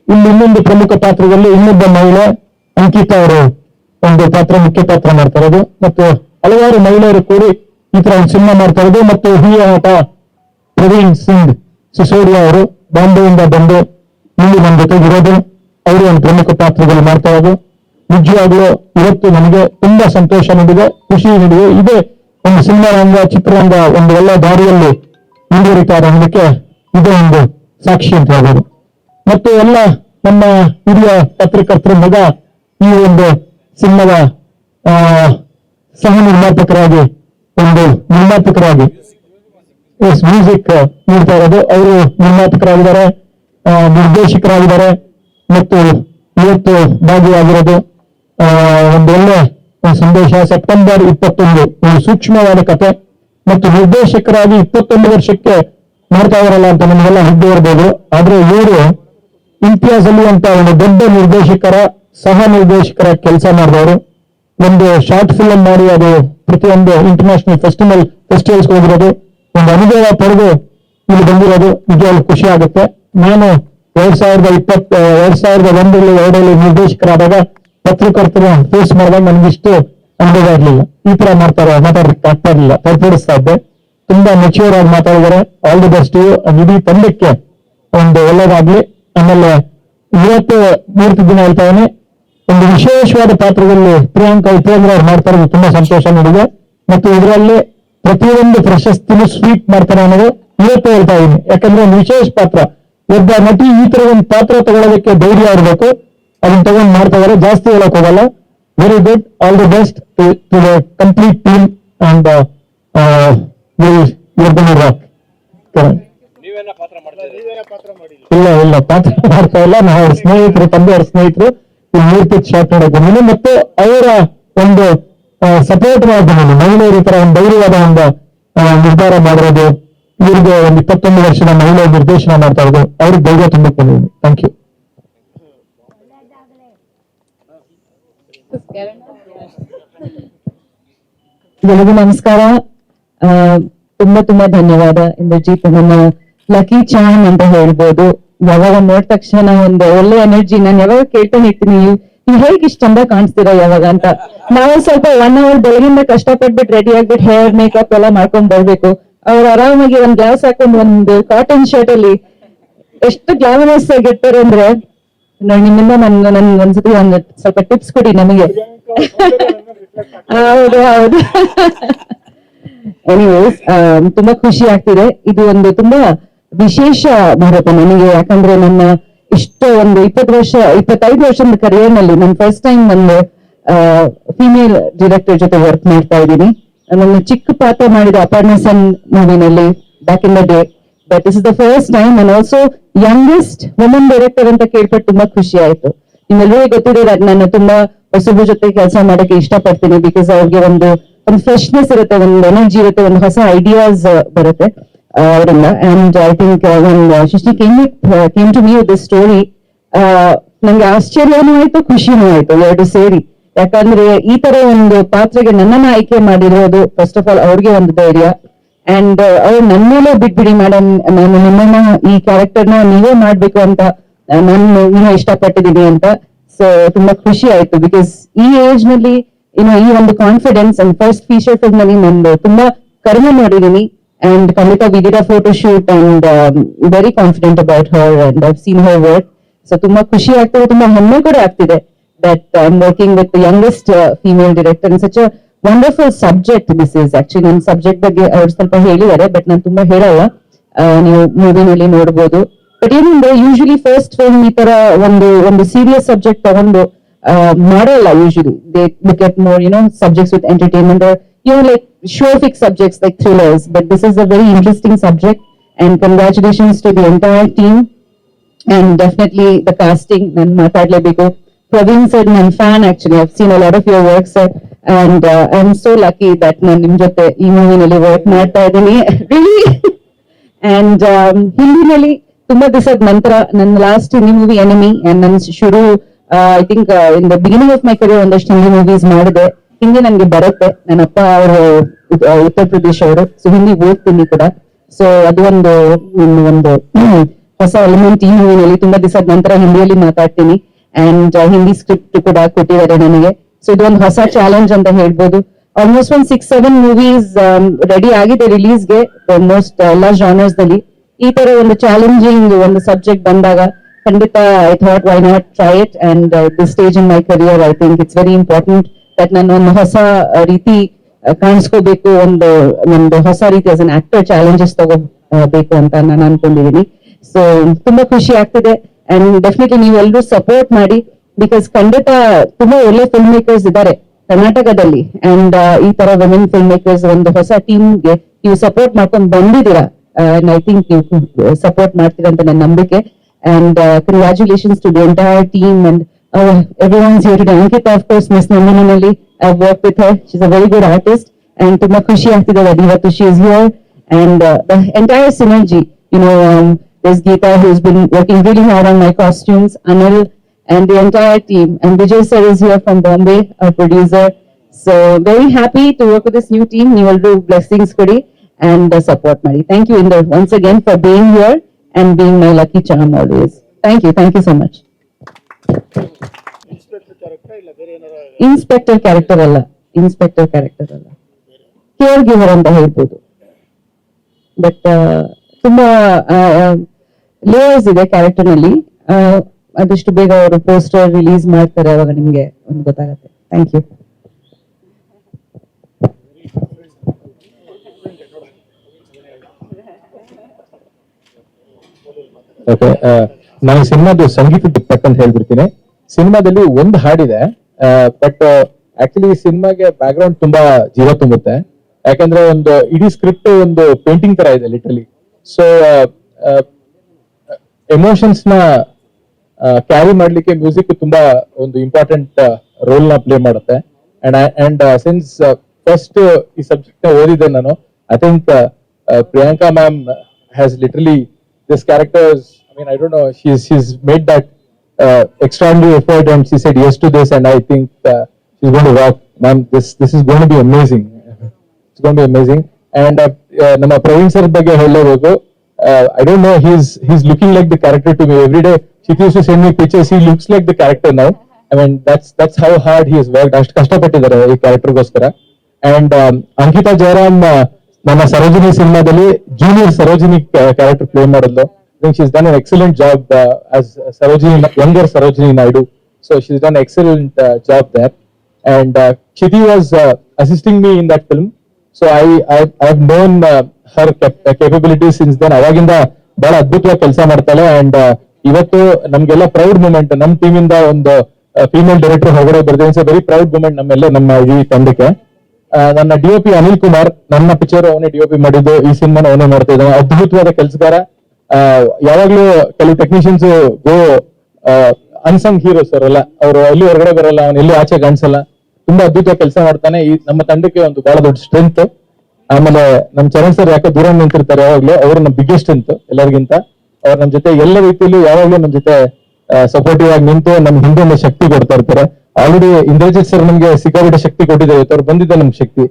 ಇಲ್ಲಿ ಇನ್ನೊಂದು ಪ್ರಮುಖ ಪಾತ್ರದಲ್ಲಿ ಇನ್ನೊಬ್ಬ ಮಹಿಳೆ ಅಂಕಿತಾ ಅವರು ಒಂದು ಪಾತ್ರ, ಮುಖ್ಯ ಪಾತ್ರ ಮಾಡ್ತಾ ಇರೋದು. ಮತ್ತು ಹಲವಾರು ಮಹಿಳೆಯರು ಕೂಡಿ ಈ ತರ ಒಂದು ಸಿನಿಮಾ ಮಾಡ್ತಾ ಇರೋದು. ಮತ್ತು ಹಿರಿಯ ನಟ ಪ್ರವೀಣ್ ಸಿಂಗ್ ಸಿಸೋಡಿಯಾ ಅವರು ಬಾಂಬೆಯಿಂದ ಬಂದು ಇಲ್ಲಿ ನಮ್ಮ ಜೊತೆಗಿರೋದು ಅವರು ಒಂದು ಪ್ರಮುಖ ಪಾತ್ರದಲ್ಲಿ ಮಾಡ್ತಾ ಇರೋದು. ನಿಜವಾಗ್ಲೂ ಇವತ್ತು ನಮಗೆ ತುಂಬಾ ಸಂತೋಷ ನೀಡಿದೆ, ಖುಷಿ ನೀಡಿದೆ. ಇದೆ ಒಂದು ಸಿನಿಮಾ ರಂಗ, ಚಿತ್ರರಂಗ ಒಂದು ಒಳ್ಳೆ ದಾರಿಯಲ್ಲಿ ಮುಂದುವರಿತಾ ಇರೋದಕ್ಕೆ ಇದು ಒಂದು ಸಾಕ್ಷಿ ಅಂತ ಹೇಳ್ಬೋದು. ಮತ್ತು ಎಲ್ಲ ನಮ್ಮ ಹಿರಿಯ ಪತ್ರಕರ್ತರ ಮಗ ಈ ಒಂದು ಸಿನಿಮಾದ ಸಹ ನಿರ್ಮಾಪಕರಾಗಿ ಒಂದು ನಿರ್ಮಾಪಕರಾಗಿ ಎಸ್ ಮ್ಯೂಸಿಕ್ ನೀಡ್ತಾ ಇರೋದು. ಅವರು ನಿರ್ಮಾಪಕರಾಗಿದ್ದಾರೆ ನಿರ್ದೇಶಕರಾಗಿದ್ದಾರೆ ಮತ್ತು ಇವತ್ತು ಭಾಗಿಯಾಗಿರೋದು ಒಂದು ಒಳ್ಳೆ ಸಂದೇಶ. ಸೆಪ್ಟೆಂಬರ್ ಇಪ್ಪತ್ತೊಂದು, ಒಂದು ಸೂಕ್ಷ್ಮವಾದ ಕತೆ ಮತ್ತು ನಿರ್ದೇಶಕರಾಗಿ ಇಪ್ಪತ್ತೊಂದು ವರ್ಷಕ್ಕೆ ಮಾಡ್ತಾ ಇರಲ್ಲ ಅಂತ ನಮಗೆಲ್ಲ ಹುದ್ದು ಇರ್ಬೋದು ಆದ್ರೆ ಇವರು ಅಲಿ ಅಂತ ಒಂದು ದೊಡ್ಡ ನಿರ್ದೇಶಕರ ಸಹ ನಿರ್ದೇಶಕರ ಕೆಲಸ ಮಾಡಿದವರು. ಒಂದು ಶಾರ್ಟ್ ಫಿಲ್ಮ್ ಮಾಡಿ ಅದು ಪ್ರತಿಯೊಂದು ಇಂಟರ್ನ್ಯಾಷನಲ್ ಫೆಸ್ಟಿವಲ್ ಫೆಸ್ಟಿವಲ್ಸ್ ಹೋಗಿರೋದು. ಒಂದು ಅನುಭವ ಪಡೆದು ಇಲ್ಲಿ ಬಂದಿರೋದು. ನಿಜವಾಗ್ಲೂ ಖುಷಿ ಆಗುತ್ತೆ. ನಾನು ಎರಡ್ ಸಾವಿರದ ಇಪ್ಪತ್ ಎರಡ್ ಸಾವಿರದ ಒಂದರಲ್ಲಿ, ಎರಡರಲ್ಲಿ ನಿರ್ದೇಶಕರಾದಾಗ ಪತ್ರಕರ್ತರು ಫೇಸ್ ಮಾಡಿದಾಗ ನನಗಿಷ್ಟು ಅನುಭವ ಇರಲಿಲ್ಲ. ಈ ತರ ಮಾಡ್ತಾರೆ, ಮಾತಾಡಲಿಕ್ಕೆ ಆಗ್ತಾ ಇರಲಿಲ್ಲ. ತೋರ್ಪಡಿಸ್ತಾ ಇದ್ದೆ. ತುಂಬಾ ಮೆಚ್ಯೂರ್ ಆಗಿ ಮಾತಾಡಿದ್ದಾರೆ. ಆಲ್ ದಿ ಬೆಸ್ಟ್ ಇಡೀ ತಂಡಕ್ಕೆ ಒಂದು ಒಳ್ಳೇದಾಗ್ಲಿ. ಆಮೇಲೆ ಇವತ್ತು ಮೂರ್ತಿ ದಿನ ಹೇಳ್ತಾ ಒಂದು ವಿಶೇಷವಾದ ಪಾತ್ರದಲ್ಲಿ ಪ್ರಿಯಾಂಕಾ ಉಪೇಂದ್ರ ಅವ್ರು ಮಾಡ್ತಾರೆ ತುಂಬಾ ಸಂತೋಷ ನೀಡಿದೆ ಮತ್ತು ಇದರಲ್ಲಿ ಪ್ರತಿಯೊಂದು ಪ್ರಶಸ್ತಿನೂ ಸ್ವೀಟ್ ಮಾಡ್ತಾರೆ ಅನ್ನೋದು ಇವತ್ತು ಹೇಳ್ತಾ ಇದ್ದೀನಿ. ಯಾಕಂದ್ರೆ ಒಂದು ವಿಶೇಷ ಪಾತ್ರ. ಒಬ್ಬ ನಟಿ ಈ ತರ ಒಂದು ಪಾತ್ರ ತಗೊಳ್ಳೋದಕ್ಕೆ ಧೈರ್ಯ ಇರಬೇಕು. ಅದನ್ನ ತಗೊಂಡ್ ಮಾಡ್ತಾ ಇದಾರೆ ಜಾಸ್ತಿ ಹೇಳಕ್ ಹೋಗಲ್ಲ. Very good all the best to the complete team and ಇಲ್ಲ ಇಲ್ಲ. ಪಾತ್ರ ಮಾಡ್ತಾ ಇಲ್ಲ. ನಾವು ಅವ್ರ ಸ್ನೇಹಿತರು ತಂದೆ ಅವ್ರ ಸ್ನೇಹಿತರು. ಮೂರ್ತಿ ಶಾಟ್ ನೋಡಿದ್ದೀನಿ ಮತ್ತು ಅವರ ಒಂದು ಸಪೋರ್ಟ್ ಮಾಡಿದ್ದೀನಿ ಮಹಿಳೆಯರ ಈ ತರ ಒಂದು ಧೈರ್ಯವಾದ ಒಂದು ನಿರ್ಧಾರ ಮಾಡಿರೋದು. ಇವ್ರಿಗೆ ಒಂದು ಇಪ್ಪತ್ತೊಂದು ವರ್ಷದ ಮಹಿಳೆ ನಿರ್ದೇಶನ ಮಾಡ್ತಾ ಇರೋದು. ಅವ್ರಿಗೆ ಧೈರ್ಯ ತುಂಬಿಕೊಂಡಿದ್ದೀನಿ ಥ್ಯಾಂಕ್ ಯು ಎಲ್ಲರಿಗೂ ನಮಸ್ಕಾರ. ತುಂಬಾ ತುಂಬಾ ಧನ್ಯವಾದ. ಇಂದ್ರಜಿತ್ ನನ್ನ ಲಕ್ಕಿ ಚಾನ್ ಅಂತ ಹೇಳ್ಬೋದು. ಯಾವಾಗ ನೋಡ್ ತಕ್ಷಣ ಒಂದು ಒಳ್ಳೆ ಎನರ್ಜಿ ನಾನು ಯಾವಾಗ ಕೇಳ್ತಾನೆ ಇರ್ತೀನಿ ನೀವು ಹೇಗೆ ಇಷ್ಟ ಚಂದ ಕಾಣಿಸ್ತೀರಾ ಯಾವಾಗ ಅಂತ? ನಾವು ಸ್ವಲ್ಪ ಒನ್ ಅವರ್ ಬೆಳಗಿಂದ ಕಷ್ಟಪಟ್ಬಿಟ್ಟು ರೆಡಿ ಆಗ್ಬಿಟ್ಟು ಹೇರ್ ಮೇಕಪ್ ಎಲ್ಲ ಮಾಡ್ಕೊಂಡ್ ಬರ್ಬೇಕು. ಅವ್ರು ಆರಾಮಾಗಿ ಒಂದ್ ಗ್ಲಾಸ್ ಹಾಕೊಂಡು ಒಂದು ಕಾಟನ್ ಶರ್ಟ್ ಅಲ್ಲಿ ಎಷ್ಟು ಗ್ಲಾಮರಸ್ ಆಗಿರ್ತಾರೆ ಅಂದ್ರೆ ನಿಮ್ಮಿಂದ ನನ್ ನನ್ ಒಂದ್ಸತಿ ಒಂದು ಸ್ವಲ್ಪ ಟಿಪ್ಸ್ ಕೊಡಿ ನಮಗೆ. ಹೌದು ಹೌದು. ಎನಿವೇಸ್ ತುಂಬಾ ಖುಷಿ ಆಗ್ತಿದೆ. ಇದು ಒಂದು ತುಂಬಾ ವಿಶೇಷ ಭಾರತ ನನಗೆ, ಯಾಕಂದ್ರೆ ನನ್ನ ಇಷ್ಟು ಒಂದು ಇಪ್ಪತ್ತು ವರ್ಷ, ಇಪ್ಪತ್ತೈದು ವರ್ಷದ ಕರಿಯರ್ನಲ್ಲಿ ನಾನು ಫಸ್ಟ್ ಟೈಮ್ ಒಂದು ಫಿಮೇಲ್ ಡೈರೆಕ್ಟರ್ ಜೊತೆ ವರ್ಕ್ ಮಾಡ್ತಾ ಇದ್ದೀನಿ. ನನ್ನ ಚಿಕ್ಕ ಪಾತ್ರ ಮಾಡಿದ Aparna Sen ಮೂವಿನಲ್ಲಿ back in the day but is the first time and also youngest woman director ಅಂತ ಕೇಳ್ಪಟ್ಟು ತುಂಬಾ ಖುಷಿ ಆಯ್ತು. ನಿಮ್ಮೆಲ್ಲರಿಗೂ ಗೊತ್ತಿದೆ ನಾನು ತುಂಬಾ ಹೊಸಬ್ರ ಜೊತೆ ಕೆಲಸ ಮಾಡಕ್ಕೆ ಇಷ್ಟಪಡ್ತೀನಿ ಬಿಕಾಸ್ ಅವ್ರಿಗೆ ಒಂದು ಒಂದು ಫ್ರೆಶ್ನೆಸ್ ಇರುತ್ತೆ, ಒಂದು ಎನರ್ಜಿ ಇರುತ್ತೆ, ಒಂದು ಹೊಸ ಐಡಿಯಾಸ್ ಬರುತ್ತೆ. ಅವರಿಂದ and I think Shashi came came to me this story ನಂಗೆ ಆಶ್ಚರ್ಯನೂ ಆಯ್ತು, ಖುಷಿನೂ ಆಯ್ತು ಎರಡು ಸೇರಿ. ಯಾಕಂದ್ರೆ ಈ ತರ ಒಂದು ಪಾತ್ರೆಗೆ ನನ್ನನ್ನ ಆಯ್ಕೆ ಮಾಡಿರೋದು ಫಸ್ಟ್ ಆಫ್ ಆಲ್ ಅವ್ರಿಗೆ ಒಂದು ಧೈರ್ಯ ಅಂಡ್ ಅವ್ರು ನನ್ನ ಮೇಲೆ ಬಿಟ್ಬಿಡಿ ಮೇಡಮ್ ನಾನು ನಿಮ್ಮನ್ನ, ಈ ಕ್ಯಾರೆಕ್ಟರ್ನ ನೀವೇ ಮಾಡ್ಬೇಕು ಅಂತ ನಾನು ಇನ್ನೂ ಇಷ್ಟಪಟ್ಟಿದ್ದೀನಿ ಅಂತ. ಸೊ ತುಂಬಾ ಖುಷಿ ಆಯ್ತು ಬಿಕಾಸ್ ಈ ಏಜ್ನಲ್ಲಿ, ಇನ್ನು ಈ ಒಂದು ಕಾನ್ಫಿಡೆನ್ಸ್ ಅಂಡ್ ಫಸ್ಟ್ ಫೀಚರ್ ಫಿಲ್ಮ್ನಲ್ಲಿ ನಂದು ತುಂಬಾ ಕಡಿಮೆ ನೋಡಿದೀನಿ ಅಂಡ್ ಖಂಡಿತ we did a photo shoot and very confident about her and I've seen her work so ತುಂಬಾ ಖುಷಿ ಆಗ್ತಿದೆ ತುಂಬಾ ಹೆಮ್ಮೆ ಕೂಡ ಆಗ್ತಿದೆ that I'm working with the youngest uh, female director. In such a wonderful subject this is. Actually ನನ್ನ subject ಬಗ್ಗೆ ಅವ್ರು ಸ್ವಲ್ಪ ಹೇಳಿದ್ದಾರೆ ಬಟ್ ನಾನು ತುಂಬಾ ಹೇಳಲ್ಲ. ನೀವು ಮೂವಿನಲ್ಲಿ ನೋಡ್ಬೋದು. ಬಟ್ ಏನಂದ್ರೆ ಯೂಶಲಿ ಫಸ್ಟ್ ಫಿಲ್ಮ್ ಈ ತರ ಒಂದು ಒಂದು ಸೀರಿಯಸ್ ಸಬ್ಜೆಕ್ಟ್ ತಗೊಂಡು ಮಾಡಲ್ಲ usually they look at more you know subjects with entertainment you know like show fix subjects like thrillers but this is a very interesting subject and congratulations to the entire team and definitely the casting ನಾನು ಮಾತಾಡ್ಲೇಬೇಕು Praveen sir ನನ್ನ fan actually I've seen a lot of your work sir and I am so lucky that ನಾನು ನಿಮ್ ಜೊತೆ ಈ ಮೂವಿನಲ್ಲಿ work ಮಾಡ್ತಾ ಇದ್ದೀನಿ really and ಹಿಂದಿನಲ್ಲಿ ತುಂಬಾ ದಿವಸದ ನಂತರ ನನ್ನ last Hindi movie enemy and ನನ್ ಶುರು I think in the beginning of my career ಒಂದಷ್ಟು ಹಿಂದಿ ಮೂವೀಸ್ ಮಾಡಿದೆ Hindi ನನ್ಗೆ ಬರುತ್ತೆ. ನನ್ನ ಅಪ್ಪ ಅವರು ಉತ್ತರ ಪ್ರದೇಶ ಅವರು. ಸೊ ಹಿಂದಿ ಓದ್ತೀನಿ ಕೂಡ. ಸೊ ಅದು ಒಂದು ಒಂದು ಹೊಸ ಎಲಿಮೆಂಟ್ ಈ ಮೂವಿನಲ್ಲಿ. ತುಂಬಾ ದಿವಸದ ನಂತರ ಹಿಂದಿಯಲ್ಲಿ ಮಾತಾಡ್ತೀನಿ. ಅಂಡ್ ಹಿಂದಿ ಸ್ಕ್ರಿಪ್ಟ್ ಕೂಡ ಕೊಟ್ಟಿದ್ದಾರೆ ನನಗೆ. ಸೊ ಇದೊಂದು ಹೊಸ ಚಾಲೆಂಜ್ ಅಂತ ಹೇಳ್ಬೋದು. ಆಲ್ಮೋಸ್ಟ್ ಒಂದ್ ಸಿಕ್ಸ್ ಸೆವೆನ್ ಮೂವೀಸ್ ರೆಡಿ ಆಗಿದೆ ರಿಲೀಸ್ಗೆ ಆಲ್ಮೋಸ್ಟ್ ಎಲ್ಲಾ ಜಾನರ್ಸ್ನಲ್ಲಿ ಈ ತರ ಒಂದು ಚಾಲೆಂಜಿಂಗ್ ಒಂದು ಸಬ್ಜೆಕ್ಟ್ ಬಂದಾಗ ಖಂಡಿತ I thought why not try it and this stage in my career I think it's very important that ನಾನು ಒಂದು ಹೊಸ ರೀತಿ ಕಾಣಿಸ್ಕೋಬೇಕು, ಒಂದು ಒಂದು ಹೊಸ ರೀತಿ ಆಸ್ ಅನ್ ಆಕ್ಟರ್ ಚಾಲೆಂಜಸ್ ತಗೋಬೇಕು ಅಂತ ನಾನು ಅನ್ಕೊಂಡಿದೀನಿ. ಸೊ ತುಂಬಾ ಖುಷಿ ಆಗ್ತಿದೆ. ಅಂಡ್ ಡೆಫಿನೆಟ್ಲಿ ನೀವೆಲ್ಲರೂ ಸಪೋರ್ಟ್ ಮಾಡಿ ಬಿಕಾಸ್ ಖಂಡಿತ ತುಂಬಾ ಒಳ್ಳೆ ಫಿಲ್ಮ್ ಮೇಕರ್ಸ್ ಇದ್ದಾರೆ ಕರ್ನಾಟಕದಲ್ಲಿ. ಅಂಡ್ ಈ ತರ ವುಮೆನ್ ಫಿಲ್ಮ್ ಮೇಕರ್ಸ್ ಒಂದು ಹೊಸ ಟೀಮ್ಗೆ ನೀವು ಸಪೋರ್ಟ್ ಮಾಡ್ಕೊಂಡು ಬಂದಿದ್ದೀರಾ? ಅಂಡ್ ಐ ಥಿಂಕ್ ನೀವು ಸಪೋರ್ಟ್ ಮಾಡ್ತೀರಾ ಅಂತ ನನ್ನ ನಂಬಿಕೆ. And congratulations to the entire team and Uh, everyone's here today. Ankita, of course, Miss Nandini Nally. I've worked with her. She's a very good artist. And Tumma Khushi Ahtida she is here. And uh, the entire synergy, you know, um, there's Geeta who's been working really hard on my costumes, Anil, and the entire team. And Vijay sir is here from Bombay, our producer. So very happy to work with this new team. You all do blessings kuri and uh, support Mari. Thank you Inder once again for being here and being my lucky charm always. Thank you. Thank you so much. Inspector character ಅಲ್ಲ. Inspector character ಅಲ್ಲ. Care giver ಅಂತ ಹೇಳ್ಬೋದು. But ತುಂಬಾ layers ಇದೆ ಕ್ಯಾರೆಕ್ಟರ್ನಲ್ಲಿ. ಅದಷ್ಟು ಬೇಗ ಅವರು poster release ಮಾಡ್ತಾರೆ ಅವಾಗ ನಿಮ್ಗೆ ಒಂದು ಗೊತ್ತಾಗತ್ತೆ. ಥ್ಯಾಂಕ್ ಯು ನಾನು ಸಿನಿಮಾದ ಸಂಗೀತದ ಪಟ್ಟಂತ ಹೇಳ್ಬಿಡ್ತೀನಿ. ಸಿನಿಮಾದಲ್ಲಿ ಒಂದು ಹಾಡಿದೆ. ಬಟ್ ಆಕ್ಚುಲಿ ಸಿನಿಮಾಗೆ ಬ್ಯಾಕ್ ಗ್ರೌಂಡ್ ತುಂಬಾ ಜೀವ ತುಂಬುತ್ತೆ. ಯಾಕಂದ್ರೆ ಒಂದು ಇಡೀ ಸ್ಕ್ರಿಪ್ಟ್ ಒಂದು ಪೇಂಟಿಂಗ್ ತರ ಇದೆ ಲಿಟ್ರಲಿ ಸೊ ಎಮೋಷನ್ಸ್ನ ಕ್ಯಾರಿ ಮಾಡ್ಲಿಕ್ಕೆ ಮ್ಯೂಸಿಕ್ ತುಂಬಾ ಒಂದು ಇಂಪಾರ್ಟೆಂಟ್ ರೋಲ್ನ ಪ್ಲೇ ಮಾಡುತ್ತೆ. ಅಂಡ್ ಅಂಡ್ ಸಿನ್ಸ್ ಫಸ್ಟ್ ಈ ಸಬ್ಜೆಕ್ಟ್ನ ಓದಿದ್ದೆ ನಾನು I think Priyanka ma'am has literally this character I mean I don't know she made that extraordinary effort and she said yes to this and i think uh, she's going to rock. Ma'am this this is going to be amazing. It's going to be amazing. And uh, uh, ನಮ್ಮ Praveen sir ಬಗ್ಗೆ ಹೇಳಲೇಬೇಕು I don't know he's he's looking like the character to me every day she'd use to send me pictures he looks like the character now I mean that's that's how hard he is work ಅಷ್ಟು ಕಷ್ಟಪಟ್ಟಿದ್ದಾರೆ ಈ ಕ್ಯಾರೆಕ್ಟರ್ಗೋಸ್ಕರ and Ankita Jayaram ನನ್ನ ಸರೋಜಿನಿ ಸಿನಿಮಾದಲ್ಲಿ junior Sarojini character play ಮಾಡಿದ್ಲು. Think she's done an excellent job uh, as Sarojini, younger Sarojini Naidu. So she's done an excellent uh, job there. And uh, Chidi was uh, assisting me in that film. So I, I I've known uh, her cap- capabilities since then. ಅವಾಗಿಂದ ಬಹಳ ಅದ್ಭುತವಾಗಿ ಕೆಲಸ ಮಾಡ್ತಾಳೆ and ಇವತ್ತು ನಮ್ಗೆಲ್ಲ proud moment ನಮ್ಮ team ಇಂದ ಒಂದು ಫೀಮೇಲ್ ಡೈರೆಕ್ಟರ್ ಹೊರಗಡೆ ಬರ್ತೀನಿ ಇಟ್ಸ್ ವೆರಿ ಪ್ರೌಡ್ ಮೂಮೆಂಟ್ ನಮ್ಮೆಲ್ಲ ನಮ್ಮ ಈ ತಂಡಕ್ಕೆ ನನ್ನ D O P Anil Kumar ನನ್ನ ಪಿಕ್ಚರ್ ಅವನೇ ಡಿ ಒ ಪಿ ಮಾಡಿದ್ದು ಈ ಸಿನಿಮಾನ ಅವನೇ ಮಾಡ್ತಾ ಇದ್ದಾನೆ ಅದ್ಭುತವಾದ ಕೆಲಸಗಾರ ಯಾವಾಗ್ಲೂ ಕೆಲವು ಟೆಕ್ನಿಷಿಯನ್ಸ್ ಗೋ ಅನ್ಸಂಗ್ ಹೀರೋಸ್ ಅವರೆಲ್ಲ ಅವರು ಎಲ್ಲಿ. ಹೊರಗಡೆ ಬರಲ್ಲ, ಅವ್ನು ಎಲ್ಲಿ ಆಚೆ ಕಾಣಿಸಲ್ಲ. ತುಂಬಾ ಅದ್ಭುತ ಕೆಲಸ ಮಾಡ್ತಾನೆ. ಈ ನಮ್ಮ ತಂಡಕ್ಕೆ ಒಂದು ಬಹಳ ದೊಡ್ಡ ಸ್ಟ್ರೆಂತ್ ಆಮೇಲೆ ನಮ್ ಚರಣ್ ಸರ್ ಯಾಕೆ ದೂರ ನಿಂತಿರ್ತಾರೆ ಯಾವಾಗ್ಲೂ, ಅವ್ರು ನಮ್ಮ ಬಿಗ್ಗೆಸ್ಟ್ ಸ್ಟ್ರೆಂತ್ ಎಲ್ಲರಿಗಿಂತ. ಅವ್ರು ನಮ್ಮ ಜೊತೆ ಎಲ್ಲ ರೀತಿಯಲ್ಲೂ ಯಾವಾಗ್ಲೂ ನಮ್ಮ ಜೊತೆ ಸಪೋರ್ಟಿವ್ ಆಗಿ ನಿಂತು ನಮ್ ಹಿಂದೆ ಒಂದು ಶಕ್ತಿ ಕೊಡ್ತಾ ಇರ್ತಾರೆ. ಆಲ್ರೆಡಿ ಇಂದ್ರಜಿತ್ ಸರ್ ನಮ್ಗೆ ಸಿಕ್ಕಾಬಿಟ್ಟ ಶಕ್ತಿ ಕೊಟ್ಟಿದ್ದಾರೆ. ಅವ್ರು ಬಂದಿದ್ದೆ ನಮ್ಗೆ ಶಕ್ತಿ.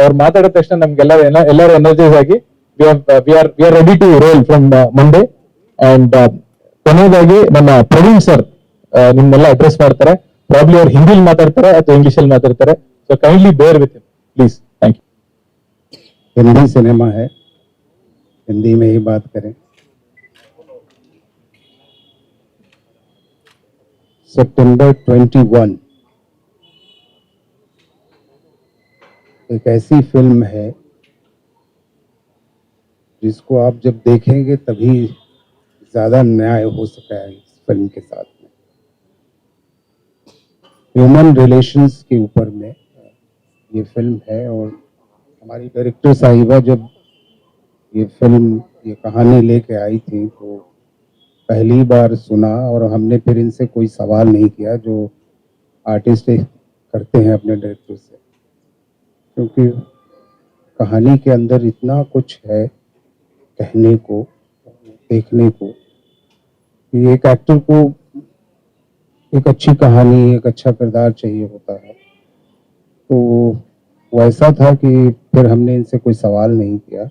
ಅವ್ರು ಮಾತಾಡಿದ ತಕ್ಷಣ ನಮ್ಗೆಲ್ಲ ಎಲ್ಲರೂ ಎನರ್ಜೈಸ್ ಆಗಿ we are we are ready to roll from Monday and ಕೊನೆಯದಾಗಿ ನಮ್ಮ ಪ್ರವೀಣ್ ಸರ್ ನಿಮ್ನೆಲ್ಲ ಅಡ್ರೆಸ್ ಮಾಡ್ತಾರೆ ಪ್ರಾಬ್ಲಿ ಅವ್ರು ಹಿಂದಿಲಿ ಮಾತಾಡ್ತಾರೆ ಅಥವಾ ಇಂಗ್ಲಿಷ್ ಅಲ್ಲಿ ಮಾತಾಡ್ತಾರೆ so kindly bear with please thank you Hindi cinema है हिंदी में ही बात करें सितंबर 21 एक ऐसी फिल्म है जिसको आप जब देखेंगे तभी ज़्यादा न्याय हो सका है इस फ़िल्म के साथ में। ह्यूमन रिलेशंस के ऊपर में ये फ़िल्म है और हमारी डायरेक्टर साहिबा जब ये फ़िल्म, ये कहानी लेके आई थी तो पहली बार सुना और हमने फिर इनसे कोई सवाल नहीं किया जो आर्टिस्ट करते हैं अपने डायरेक्टर से। क्योंकि कहानी के अंदर इतना कुछ है कहने को, देखने को। एक एक्टर को एक अच्छी कहानी, एक अच्छा किरदार चाहिए होता है। तो वो ऐसा था कि फिर हमने इनसे कोई सवाल नहीं किया।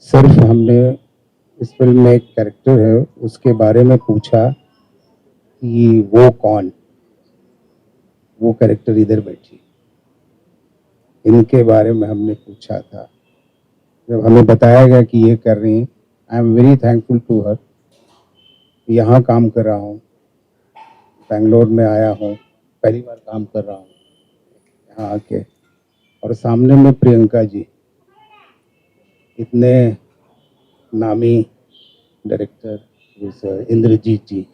सिर्फ़ हमने इस फ़िल्म में एक कैरेक्टर है, उसके बारे में पूछा कि वो कौन? वो कैरेक्टर इधर बैठी। इनके बारे में हमने पूछा था। जब हमें बताया गया कि ये कर रही हैं I am very thankful to her यहाँ काम कर रहा हूँ। बेंगलोर में आया हूँ। पहली बार काम कर रहा हूँ। यहाँ आके। और सामने में प्रियंका जी। इतने नामी डायरेक्टर इंद्रजीत जी।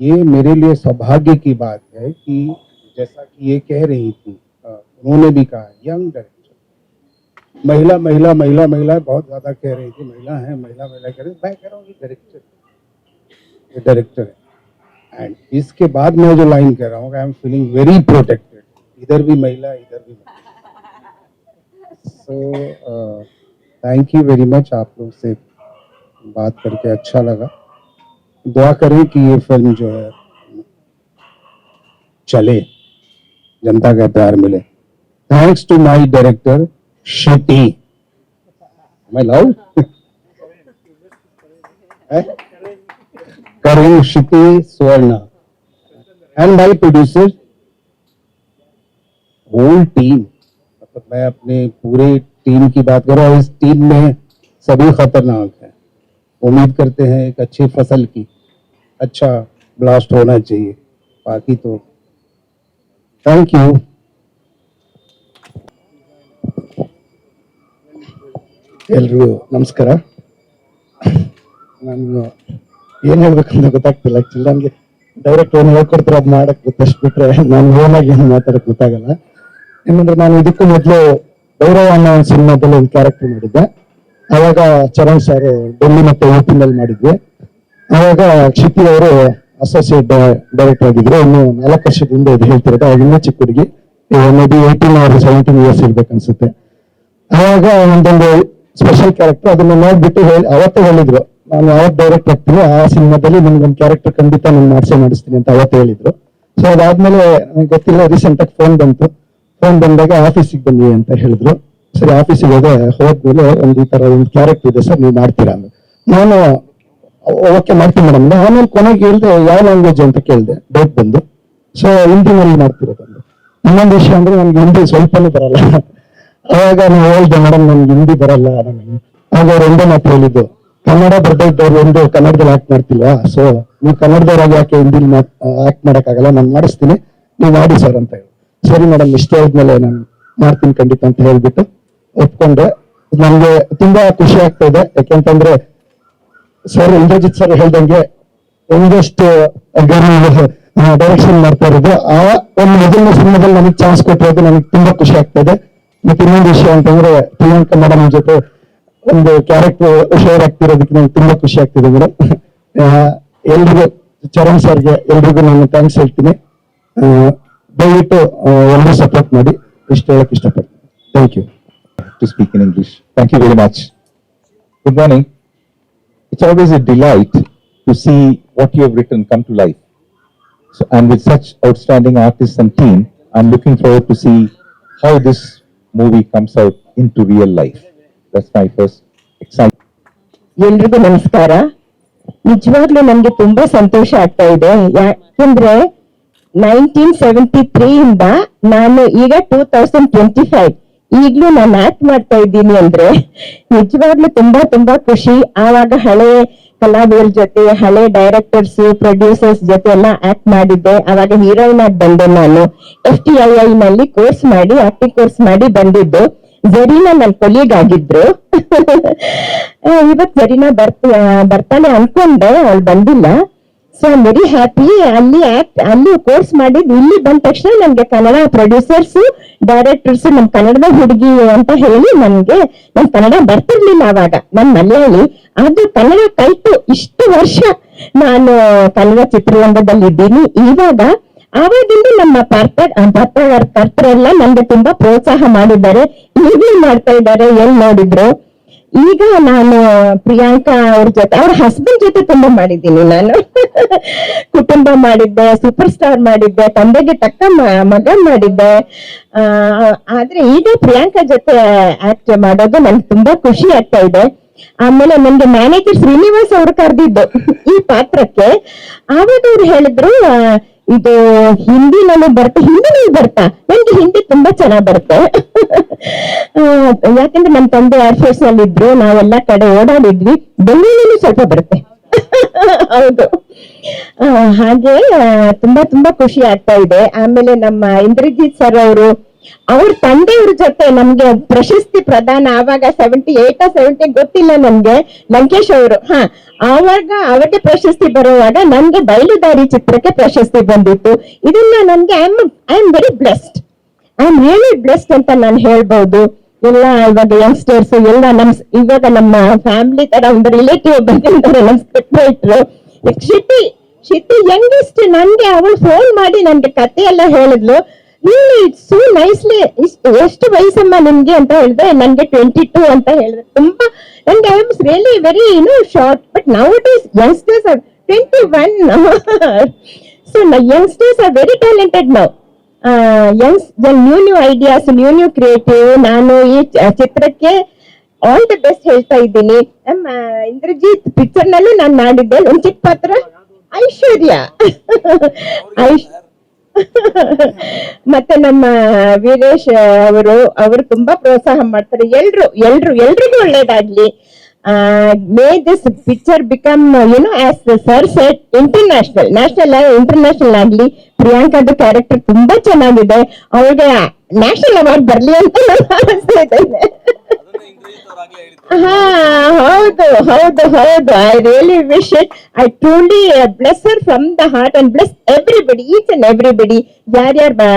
ये मेरे लिए सौभाग्य की बात है कि जैसा कि ये कह रही थी उन्होंने भी कहा यंग डायरेक्टर महिला महिला महिला महिला, बहुत ज़्यादा कह रही थी, महिला है, महिला महिला कह रही मैं कह रहा हूँ डायरेक्टर डायरेक्टर है। एंड इसके बाद मैं जो लाइन कह रहा हूँ I am feeling very protected इधर भी महिला, इधर भी so thank you very much आप लोग से बात करके अच्छा लगा। दुआ करें कि ये फ़िल्म जो है, चले, जनता का प्यार मिले। Thanks to my director Shetty. मैं loud Karun Shetty Suvarna and my producer whole team मतलब मैं अपने पूरे टीम की बात कर रहा हूँ, इस टीम में सभी खतरनाक हैं। उम्मीद करते हैं एक अच्छी फ़सल की। अच्छा ब्लास्ट होना चाहिए। बाकी तो थैंक यू ಎಲ್ರಿಗೂ ನಮಸ್ಕಾರ. ನಾನು ಏನ್ ಹೇಳ್ಬೇಕಂತ ಗೊತ್ತಾಗ್ತಿಲ್ಲ. ಆಕ್ಚುಲಿ ನನಗೆ ಡೈರೆಕ್ಟ್ ಏನು ಹೇಳ್ಕೊಡ್ತಾರೆ ಅದು ಮಾಡಕ್ ಗೊತ್ತಷ್ಟು ಬಿಟ್ರೆ ನಾನು ಓನಾಗಿ ಏನು ಮಾತಾಡಕ್ ಗೊತ್ತಾಗಲ್ಲ. ಏನಂದ್ರೆ ನಾನು ಇದಕ್ಕೂ ಮೊದಲು ಭೈರವ ಅನ್ನೋ ಒಂದು ಸಿನಿಮಾದಲ್ಲಿ ಒಂದು ಕ್ಯಾರೆಕ್ಟರ್ ಮಾಡಿದ್ದೆ. ಅವಾಗ ಚರಣ್ ಸರ್ ಡೆಲ್ಲಿ ಮತ್ತೆ ನಲ್ಲಿ ಮಾಡಿದ್ವಿ. ಅವಾಗ ಕ್ಷಿತಿ ಅವರು ಅಸೋಸಿಯೇಟ್ ಡೈರೆಕ್ಟರ್ ಆಗಿದ್ರು. ಇನ್ನು ನಾಲ್ಕು ವರ್ಷದ ಹಿಂದೆ ಇದು ಹೇಳ್ತಿರೋದು. ಅವಾಗ ಇನ್ನೂ ಚಿಕ್ಕ ಹುಡುಗಿ. Maybe eighteen or seventeen years ಇರ್ಬೇಕನ್ಸುತ್ತೆ. ಅವಾಗ ಒಂದೊಂದು ಸ್ಪೆಷಲ್ ಕ್ಯಾರೆಕ್ಟರ್ ಅದನ್ನ ನೋಡ್ಬಿಟ್ಟು ಹೇಳಿ, ಅವತ್ತೇ ಹೇಳಿದ್ರು. ನಾನು ಯಾವತ್ತು ಡೈರೆಕ್ಟ್ ಆಗ್ತೀನಿ, ಆ ಸಿನಿಮಾದಲ್ಲಿ ನಿಮ್ಗೊಂದು ಕ್ಯಾರೆಕ್ಟರ್ ಖಂಡಿತ ನಾನು ಮಾಡಿಸೇ ಮಾಡಿಸ್ತೀನಿ ಅಂತ ಅವತ್ತೇ ಹೇಳಿದ್ರು. ಸೊ ಅದಾದ್ಮೇಲೆ ನನಗೆ ಗೊತ್ತಿಲ್ಲ ರೀಸೆಂಟ್ ಆಗಿ ಫೋನ್ ಬಂತು. ಫೋನ್ ಬಂದಾಗ ಆಫೀಸಿಗೆ ಬನ್ನಿ ಅಂತ ಹೇಳಿದ್ರು. ಸರಿ ಆಫೀಸಿಗೆ ಹೋದೆ, ಹೋದ್ಮೇಲೆ ಒಂದು ಈ ತರ ಒಂದು ಕ್ಯಾರೆಕ್ಟರ್ ಇದೆ ಸರ್, ನೀವು ಮಾಡ್ತೀರಾ ಅಂದ್ರೆ ನಾನು, ಓಕೆ ಮಾಡ್ತೀನಿ ಮೇಡಮ್ ಆಮೇಲೆ ಕೊನೆಗೆ ಹೇಳ್ದೆ, ಯಾವ ಲ್ಯಾಂಗ್ವೇಜ್ ಅಂತ ಕೇಳಿದೆ ಡೌಟ್ ಬಂದು. ಸೊ ಹಿಂದಿನಲ್ಲಿ ಮಾಡ್ತಿರೋದು ಇನ್ನೊಂದು ವಿಷಯ ಅಂದ್ರೆ ನನ್ಗೆ ಹಿಂದಿ ಸ್ವಲ್ಪನೂ ಬರಲ್ಲ. ಅವಾಗ ನಾನು ಹೇಳಿದೆ, ಮೇಡಮ್, ನನ್ಗೆ ಹಿಂದಿ ಬರಲ್ಲ ಆಗ ಅವ್ರು ಒಂದೇ ಮಾತು ಹೇಳಿದ್ದು, ಕನ್ನಡ ಬರ್ತಾ ಇದ್ದವ್ರು ಒಂದು ಕನ್ನಡದಲ್ಲಿ ಆಕ್ಟ್ ಮಾಡ್ತಿಲ್ವಾ ಸೊ ನೀವು ಕನ್ನಡದವ್ರಾಗಿ ಯಾಕೆ ಹಿಂದಿಲಿ ಆಕ್ಟ್ ಮಾಡೋಕ್ಕಾಗಲ್ಲ, ನಾನು ಮಾಡಿಸ್ತೀನಿ, ನೀವು ಮಾಡಿ ಸರ್ ಅಂತ ಹೇಳಿ. ಸರಿ ಮೇಡಮ್, ಇಷ್ಟೇ ಆದ್ಮೇಲೆ ನಾನು ಮಾಡ್ತೀನಿ ಖಂಡಿತ ಅಂತ ಹೇಳ್ಬಿಟ್ಟು ಒಪ್ಕೊಂಡೆ. ನನಗೆ ತುಂಬಾ ಖುಷಿ ಆಗ್ತಾ ಇದೆ. ಯಾಕೆಂತಂದ್ರೆ, ಸರ್, ಇಂದ್ರಜಿತ್ ಸರ್ ಹೇಳ್ದಂಗೆ ಒಂದಷ್ಟು ಡೈರೆಕ್ಷನ್ ಮಾಡ್ತಾ ಇರೋದು. ಆ, ಒಂದು ಮೊದಲನೇ ಸಿನಿಮಾದಲ್ಲಿ ನನಗೆ ಚಾನ್ಸ್ ಕೊಟ್ಟಿರೋದು ನನಗೆ ತುಂಬಾ ಖುಷಿ ಆಗ್ತಾ ಇದೆ. ಮತ್ತೆ ಇನ್ನೊಂದು ವಿಷಯ ಅಂತಂದ್ರೆ ಪ್ರಿಯಾಂಕ ಮೇಡಮ್ ಜೊತೆ ಒಂದು ಕ್ಯಾರೆಕ್ಟರ್ ಶೇರ್ ಆಗ್ತಿರೋದಕ್ಕೆ ನಂಗೆ ತುಂಬಾ ಖುಷಿ ಆಗ್ತಿದೆ ಮೇಡಮ್ ಎಲ್ರಿಗೂ ಚರಣ್ ಸರ್ಗೆ ಎಲ್ರಿಗೂ ನಾನು ಥ್ಯಾಂಕ್ಸ್ ಹೇಳ್ತೀನಿ. ದಯವಿಟ್ಟು ಎಲ್ಲರೂ ಸಪೋರ್ಟ್ ಮಾಡಿ. ಇಷ್ಟು ಹೇಳಕ್ ಇಷ್ಟಪಡ್ತೀನಿ. Thank you to speak English thank you very much good morning it's always a delight to see what you have return come to life so and with such outstanding artist and team I am looking forward to see how this movie comes out into real life. That's my first excitement. ಎಲ್ರಿಗೂ ನಮಸ್ಕಾರ ನಿಜವಾಗ್ಲೂ ನಮ್ಗೆ ತುಂಬಾ ಸಂತೋಷ ಆಗ್ತಾ ಇದೆ ಯಾಕಂದ್ರೆ nineteen seventy three ಇಂದ ನಾನು ಈಗ ಟೂ ತೌಸಂಡ್ ಟ್ವೆಂಟಿ ಫೈವ್ ಈಗ್ಲೂ ನಾನು ಆಕ್ಟ್ ಮಾಡ್ತಾ ಇದ್ದೀನಿ ಅಂದ್ರೆ ನಿಜವಾಗ್ಲೂ ತುಂಬಾ ತುಂಬಾ ಖುಷಿ ಆವಾಗ ಹಳೆ ಕಲಾವಿದರ ಜೊತೆ, ಹಳೆ ಡೈರೆಕ್ಟರ್ಸ್ ಪ್ರೊಡ್ಯೂಸರ್ಸ್ ಜೊತೆ ಎಲ್ಲ ಆಕ್ಟ್ ಮಾಡಿದ್ದೆ. ಅವಾಗ ಹೀರೋಯಿನ್ ಆಗಿ ಬಂದೆ ನಾನು. ಎಫ್ ಟಿ ಐ ಐ ನಲ್ಲಿ ಕೋರ್ಸ್ ಮಾಡಿ ಆಕ್ಟಿಂಗ್ ಕೋರ್ಸ್ ಮಾಡಿ ಬಂದಿದ್ದು. ಜರೀನಾ ನನ್ ಕೊಲೀಗ್ ಆಗಿದ್ರು. ಇವತ್ ಜರೀನಾ ಬರ್ತ ಬರ್ತಾನೆ ಅನ್ಕೊಂಡೆ, ಅವಳು ಬಂದಿಲ್ಲ. ಸೊ ಐ ವೆರಿ ಹ್ಯಾಪಿ ಅಲ್ಲಿ ಅಲ್ಲಿ ಕೋರ್ಸ್ ಮಾಡಿದ್ ಇಲ್ಲಿ ಬಂದ ತಕ್ಷಣ ನನ್ಗೆ ಕನ್ನಡ ಪ್ರೊಡ್ಯೂಸರ್ಸ್ ಡೈರೆಕ್ಟರ್ಸ್ ನಮ್ ಕನ್ನಡದ ಹುಡುಗಿ ಅಂತ ಹೇಳಿ ನನ್ಗೆ ನಮ್ ಕನ್ನಡ ಬರ್ತಿರ್ಲಿಲ್ಲ ಅವಾಗ. ನಮ್ ಮಲಯಾಳಿ ಅದು ಕನ್ನಡ ಕಲ್ತು ಇಷ್ಟು ವರ್ಷ ನಾನು ಕನ್ನಡ ಚಿತ್ರರಂಗದಲ್ಲಿ ಇದ್ದೀನಿ. ಇವಾಗ ಆವಾಗಿಂದ ನಮ್ಮ ಪಾರ್ಥ ಪತ್ರಕರ್ತರೆಲ್ಲ ನಮ್ಗೆ ತುಂಬಾ ಪ್ರೋತ್ಸಾಹ ಮಾಡಿದ್ದಾರೆ. ಈಗಲೂ ಮಾಡ್ತಾ ಇದ್ದಾರೆ. ಎಲ್ ನೋಡಿದ್ರು? ಈಗ ನಾನು ಪ್ರಿಯಾಂಕಾ ಅವ್ರ ಜೊತೆ, ಅವ್ರ ಹಸ್ಬೆಂಡ್ ಜೊತೆ ತುಂಬಾ ಮಾಡಿದ್ದೀನಿ ನಾನು. ಕುಟುಂಬ ಮಾಡಿದ್ದೆ ಸೂಪರ್ ಸ್ಟಾರ್ ಮಾಡಿದ್ದೆ, ತಂದೆಗೆ ತಕ್ಕ ಮಗ ಮಾಡಿದ್ದೆ. ಆದ್ರೆ ಈಗ ಪ್ರಿಯಾಂಕಾ ಜೊತೆ ಆಕ್ಟ್ ಮಾಡೋದು ನನ್ಗೆ ತುಂಬಾ ಖುಷಿ ಆಗ್ತಾ ಇದೆ. ಆಮೇಲೆ ನನ್ಗೆ ಮ್ಯಾನೇಜರ್ ಶ್ರೀನಿವಾಸ್ ಅವ್ರು ಕರೆದಿದ್ದು ಈ ಪಾತ್ರಕ್ಕೆ. ಆವಾಗ ಅವ್ರು ಹೇಳಿದ್ರು ಇದು ಹಿಂದಿನಲ್ಲೂ ಬರುತ್ತೆ ಹಿಂದಿನಲ್ಲಿ ಬರ್ತಾ. ನನ್ಗೆ ಹಿಂದಿ ತುಂಬಾ ಚೆನ್ನಾಗ್ ಬರುತ್ತೆ. ಯಾಕಂದ್ರೆ ನಮ್ ತಂದೆ ಏರ್ಫೋರ್ಸ್ನಲ್ಲಿ ಇದ್ರು ನಾವೆಲ್ಲ ಕಡೆ ಓಡಾಡಿದ್ವಿ. ಬೆಂಗಳೂರಿನಲ್ಲೂ ಸ್ವಲ್ಪ ಬರುತ್ತೆ. ಹೌದು. ಹಾಗೆ ತುಂಬಾ ತುಂಬಾ ಖುಷಿ ಆಗ್ತಾ ಇದೆ. ಆಮೇಲೆ ನಮ್ಮ ಇಂದ್ರಜಿತ್ ಸರ್ ಅವರು, ಅವ್ರ ತಂದೆಯವ್ರ ಜೊತೆ ನಮ್ಗೆ ಪ್ರಶಸ್ತಿ ಪ್ರದಾನ ಆವಾಗ ಸೆವೆಂಟಿ ಏಟ್ ಸೆವೆಂಟಿ ಗೊತ್ತಿಲ್ಲ ನಮ್ಗೆ. ಲಂಕೇಶ್ ಅವರು, ಹಾ ಆವಾಗ ಅವರಿಗೆ ಪ್ರಶಸ್ತಿ ಬರುವಾಗ ನನ್ಗೆ ಬಯಲುದಾರಿ ಚಿತ್ರಕ್ಕೆ ಪ್ರಶಸ್ತಿ ಬಂದಿತ್ತು. ಇದನ್ನ ನನ್ಗೆ I am very blessed I am really blessed ಅಂತ ನಾನು ಹೇಳ್ಬಹುದು ಎಲ್ಲ ಇವಾಗ ಯಂಗ್ಸ್ಟರ್ಸ್ ಎಲ್ಲ ನಮ್, ಇವಾಗ ನಮ್ಮ ಫ್ಯಾಮಿಲಿ ತರ ಒಂದು ರಿಲೇಟಿವ್ ಬಂದಿದ್ದಾರೆ ನಮ್ ಸ್ಕ್ರಿಪ್ಟ್ ರೈಟ್ರು. ಶಿತಿ ಶಿಟ್ಟಿ ಯಂಗೆಸ್ಟ್ ನನ್ಗೆ ಅವಳು ಫೋನ್ ಮಾಡಿ ನನ್ಗೆ ಕತೆ ಎಲ್ಲ ಹೇಳಿದ್ಲು. ಇಲ್ಲಿ ಸೋ ನೈಸ್ಲಿ ಎಷ್ಟು ವಯಸ್ಸಮ್ಮ ನಿಮ್ಗೆ ಅಂತ ಹೇಳಿದ್ರೆ ನನ್ಗೆ ಟ್ವೆಂಟಿ ಟೂ ಅಂತ ಹೇಳಿದ್ರೆ. ತುಂಬಾ ನನ್ಗೆ I am really very you know short but now it is youngsters are twenty one so youngsters are very talented now youngs new new ideas new new creative ನಾನು ಈ ಚಿತ್ರಕ್ಕೆ ಆಲ್ ದ ಬೆಸ್ಟ್ ಹೇಳ್ತಾ ಇದ್ದೀನಿ. Indrajit picture ನಲ್ಲೂ ನಾನು ಮಾಡಿದ್ದೆ. ಒಂದ್ ಚಿಕ್ಕ ಪಾತ್ರ, ಐಶ್ವರ್ಯ. ಐಶ್ ಮತ್ತೆ ನಮ್ಮ ವೀರೇಶ್ ಅವರು ಅವರು ತುಂಬಾ ಪ್ರೋತ್ಸಾಹ ಮಾಡ್ತಾರೆ. ಎಲ್ರು ಎಲ್ರು, ಎಲ್ರಿಗೂ ಒಳ್ಳೇದಾಗ್ಲಿ. May this picture become you know a success international national international ಆಗ್ಲಿ. ಪ್ರಿಯಾಂಕಾದ ಕ್ಯಾರೆಕ್ಟರ್ ತುಂಬಾ ಚೆನ್ನಾಗಿದೆ. ಅವಳಿಗೆ ನ್ಯಾಷನಲ್ ಅವಾರ್ಡ್ ಬರ್ಲಿ ಅಂತ ನಾನು ಭಾವಿಸ್ತಾ ಇದ್ದೇನೆ ಹಾ, ಹೌದು ಹೌದು ಹೌದು. I really wish I truly bless her from the heart and bless everybody each and everybody ಯಾರ್ಯಾರು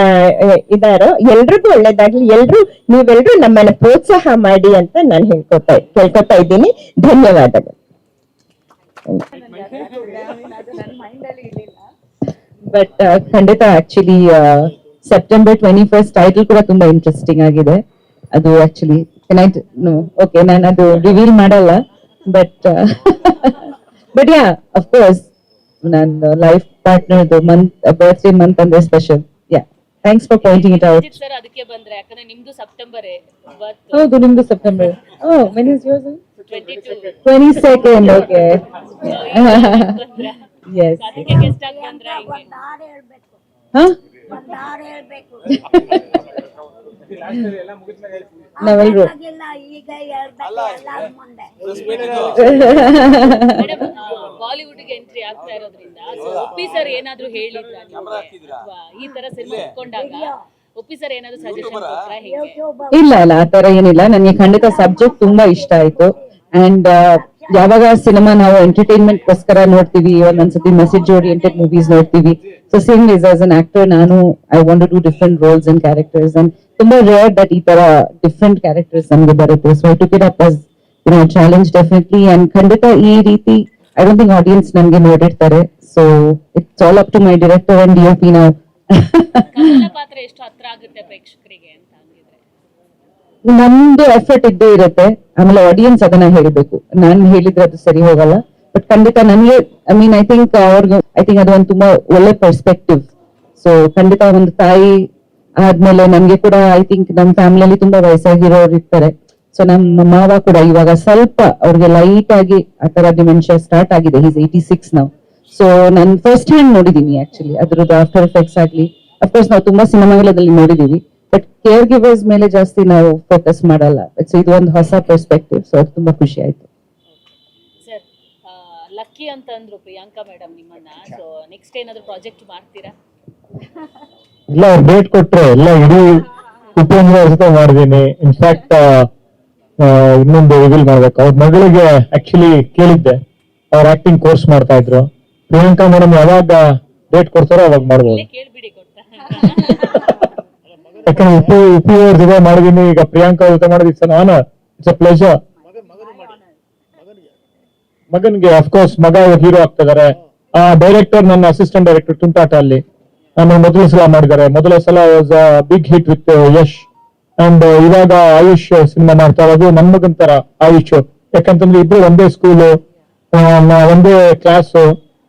ಇದಾರೋ, ಎಲ್ರಿಗೂ ಒಳ್ಳೇದಾಗ್ಲಿ. ಎಲ್ರು, ನೀವೆಲ್ರು ನಮ್ಮನ್ನ ಪ್ರೋತ್ಸಾಹ ಮಾಡಿ ಅಂತ ನಾನು ಹೇಳ್ಕೊತಾ, ಕೇಳ್ಕೊತಾ ಇದ್ದೀನಿ. ಧನ್ಯವಾದಗಳು. ಬಟ್ ಖಂಡಿತ actually September twenty first title ಕೂಡ ತುಂಬಾ ಇಂಟ್ರೆಸ್ಟಿಂಗ್ ಆಗಿದೆ. ಅದು ಆಕ್ಚುಲಿ ನೋ ಓಕೆ ನಾನು ಅದು ರಿವೀಲ್ ಮಾಡಲ್ಲ but but yeah of course ನನ್ನ ಲೈಫ್ ಪಾರ್ಟ್ನರ್ದು ಮಂತ್ ಬರ್ತ್ಡೇ ಮಂತ್ ಅಂದ್ರೆ special yeah thanks for pointing it out sir ಅದಕ್ಕೆ ಬಂದ್ರೆ ಯಾಕಂದ್ರೆ ನಿಮ್ದು ಸೆಪ್ಟೆಂಬರ್ ಬರ್ತ್ ಹೌದು ನಿಮ್ದು September oh when is yours twenty two twenty second okay yes ಅದಕ್ಕೆ ಗೆಸ್ಟ್ ಆಗಿ ಬಂದ್ರೆ ಹಾ ಬಂದಾರೆ ಹೇಳಬೇಕು. ಹೇಳ್ಬೇಕು. ಮೇಡಮ್ ಬಾಲಿವುಡ್ಗೆ ಎಂಟ್ರಿ ಆಗ್ತಾ ಇರೋದ್ರಿಂದ ಒಪ್ಪಿ ಸರ್ ಏನಾದ್ರು ಹೇಳಿದ್ರ ಈ ತರ ಸಿನಿಮಾ ಇಟ್ಕೊಂಡಾಗ ಒಪ್ಪಿ ಸರ್ ಏನಾದ್ರು ಸಜೆಷನ್ ಕೊಟ್ರ ಹೇಗೆ? ಇಲ್ಲ ಇಲ್ಲ ಆ ತರ ಏನಿಲ್ಲ. ನನಗೆ ಖಂಡಿತ ಸಬ್ಜೆಕ್ಟ್ ತುಂಬಾ ಇಷ್ಟ ಆಯ್ತು. ಅಂಡ್ ಯಾವಾಗ ಸಿನಿಮಾ ನಾವು ಎಂಟರ್ಟೈನ್ಮೆಂಟ್ ಗೋಸ್ಕರ ನೋಡ್ತೀವಿ ಒಂದೊಂದ್ಸತಿ ಮೆಸೇಜ್ ಓರಿಯೆಂಟೆಡ್ ಮೂವೀಸ್ ನೋಡ್ತೀವಿ so same is as an actor ನಾನು I want to do different roles and characters and ತುಂಬಾ ರೇರ್ ದಟ್ ಈ ತರ ಡಿಫ್ರೆಂಟ್ ಕ್ಯಾರೆಕ್ಟರ್ಸ್ ನಮಗೆ ಬರುತ್ತೆ so I took it up as you know challenge definitely and ಖಂಡಿತ ಈ ರೀತಿ ಐ ಡೋಂಟ್ ಥಿಂಕ್ ಆಡಿಯನ್ಸ್ ನಮಗೆ ನೋಡಿರ್ತಾರೆ. So it's all up to my director and you P ನಾವು ಕಮಲ ಪಾತ್ರ ಎಷ್ಟು ಹತ್ರ ಆಗುತ್ತೆ ಪ್ರೇಕ್ಷಕರಿಗೆ ಅಂತ ಹಂಗಿದ್ರೆ? ನಮ್ದು ಎಫರ್ಟ್ ಇದ್ದೇ ಇರುತ್ತೆ. ಆಮೇಲೆ ಆಡಿಯನ್ಸ್ ಅದನ್ನ ಹೇಳಬೇಕು. ನಾನು ಹೇಳಿದ್ರೆ ಅದು ಸರಿ ಹೋಗಲ್ಲ. ಬಟ್ ಖಂಡಿತ ನನಗೆ ಐ ಮೀನ್ ಐ ಥಿಂಕ್ ಅವ್ರಿಗೆ ಐ ಥಿಂಕ್ ಅದು ಒಂದು ತುಂಬಾ ಒಳ್ಳೆ ಪರ್ಸ್ಪೆಕ್ಟಿವ್ ಸೊ ಖಂಡಿತ ಒಂದು ತಾಯಿ ಆದ್ಮೇಲೆ ನಮ್ಗೆ ಕೂಡ ಐ ಥಿಂಕ್ ನಮ್ ಫ್ಯಾಮಿಲಿಯಲ್ಲಿ ತುಂಬಾ ವಯಸ್ಸಾಗಿರೋರು ಇರ್ತಾರೆ. ಸೊ ನಮ್ಮ ಮಾವ ಕೂಡ ಇವಾಗ ಸ್ವಲ್ಪ ಅವ್ರಿಗೆ ಲೈಟ್ ಆಗಿ ಆ ತರ ಡಿಮೆನ್ಷಿಯಾ ಸ್ಟಾರ್ಟ್ ಆಗಿದೆ. ಈಸ್ ಏಯ್ಟಿ ಸಿಕ್ಸ್ ನಾವು ಸೊ ನಾನು ಫಸ್ಟ್ ಹ್ಯಾಂಡ್ ನೋಡಿದೀನಿ ಆಕ್ಚುಲಿ ಅದ್ರದ್ದು ಆಫ್ಟರ್ ಎಫೆಕ್ಟ್ಸ್ ಆಗ್ಲಿ. ಅಫ್ಕೋರ್ಸ್ ನಾವು ತುಂಬಾ ಸಿನಿಮಾಗಳಲ್ಲಿ ನೋಡಿದೀವಿ. ಬಟ್ ಕೇರ್ ಗಿವರ್ಸ್ ಮೇಲೆ ಜಾಸ್ತಿ ನಾವು ಫೋಕಸ್ ಮಾಡಲ್ಲ. ಸೊ ಇದು ಒಂದು ಹೊಸ ಪರ್ಸ್ಪೆಕ್ಟಿವ್ ಸೊ ಅದು ತುಂಬಾ ಖುಷಿ ಆಯ್ತು. ಲಕ್ಕಿ ಅಂತ ಅಂದ್ರು ಪ್ರಿಯಾಂಕಾ ಮೇಡಮ್ ನಿಮ್ಮನ್ನ. ಸೊ ನೆಕ್ಸ್ಟ್ ಏನಾದ್ರು ಪ್ರಾಜೆಕ್ಟ್ ಮಾಡ್ತೀರಾ? ಇಲ್ಲ ಅವ್ರು ಡೇಟ್ ಕೊಟ್ರೆ. ಎಲ್ಲ ಇಡೀ ಉಪೇಂದ್ರ ಜೊತೆ ಮಾಡಿದೀನಿ. ಇನ್ಫ್ಯಾಕ್ಟ್ ಇನ್ನೊಂದು ರಿವೀಲ್ ಮಾಡ್ಬೇಕು. ಅವ್ರ ಮಗಳಿಗೆ ಆಕ್ಚುಲಿ ಕೇಳಿದ್ದೆ. ಅವ್ರ ಆಕ್ಟಿಂಗ್ ಕೋರ್ಸ್ ಮಾಡ್ತಾ ಇದ್ರು. ಪ್ರಿಯಾಂಕಾ ಮೇಡಮ್ ಯಾವಾಗ ಡೇಟ್ ಕೊಡ್ತಾರೋ ಅವಾಗ ಮಾಡ್ಬೋದು. ಇಲ್ಲೇ ಕೇಳ್ಬಿಡಿ ಕೊಡ್ತಾ ಯಾಕಂದ್ರೆ ಉಪಿ ಉಪಿ ಅವ್ರ ಜೊತೆ ಮಾಡಿದೀನಿ. ಈಗ ಪ್ರಿಯಾಂಕಾ ಅವ್ರ ಜೊತೆ ಮಾಡಿದ it's honour it's a pleasure ಮಗನ್ಗೆ of course ಮಗ ಹೀರೋ ಆಗ್ತಿದ್ದಾರೆ ಆ ಡೈರೆಕ್ಟರ್ ನನ್ನ ಅಸಿಸ್ಟೆಂಟ್ ಡೈರೆಕ್ಟರ್ ತುಂಟಾಟ ಅಲ್ಲಿ ನಾನು ಮೊದಲ ಸಲ ಮಾಡಿದ್ದಾರೆ. ಮೊದಲ ಸಲ was a big hit with Yash and ಇವಾಗ ಆಯುಷ್ ಸಿನಿಮಾ ಮಾಡ್ತಾ ಇರೋದು ನನ್ ಮಗನ್ ತರ, ಆಯುಷ್. ಯಾಕಂತಂದ್ರೆ ಇಬ್ರು ಒಂದೇ ಸ್ಕೂಲು ಒಂದೇ ಕ್ಲಾಸ್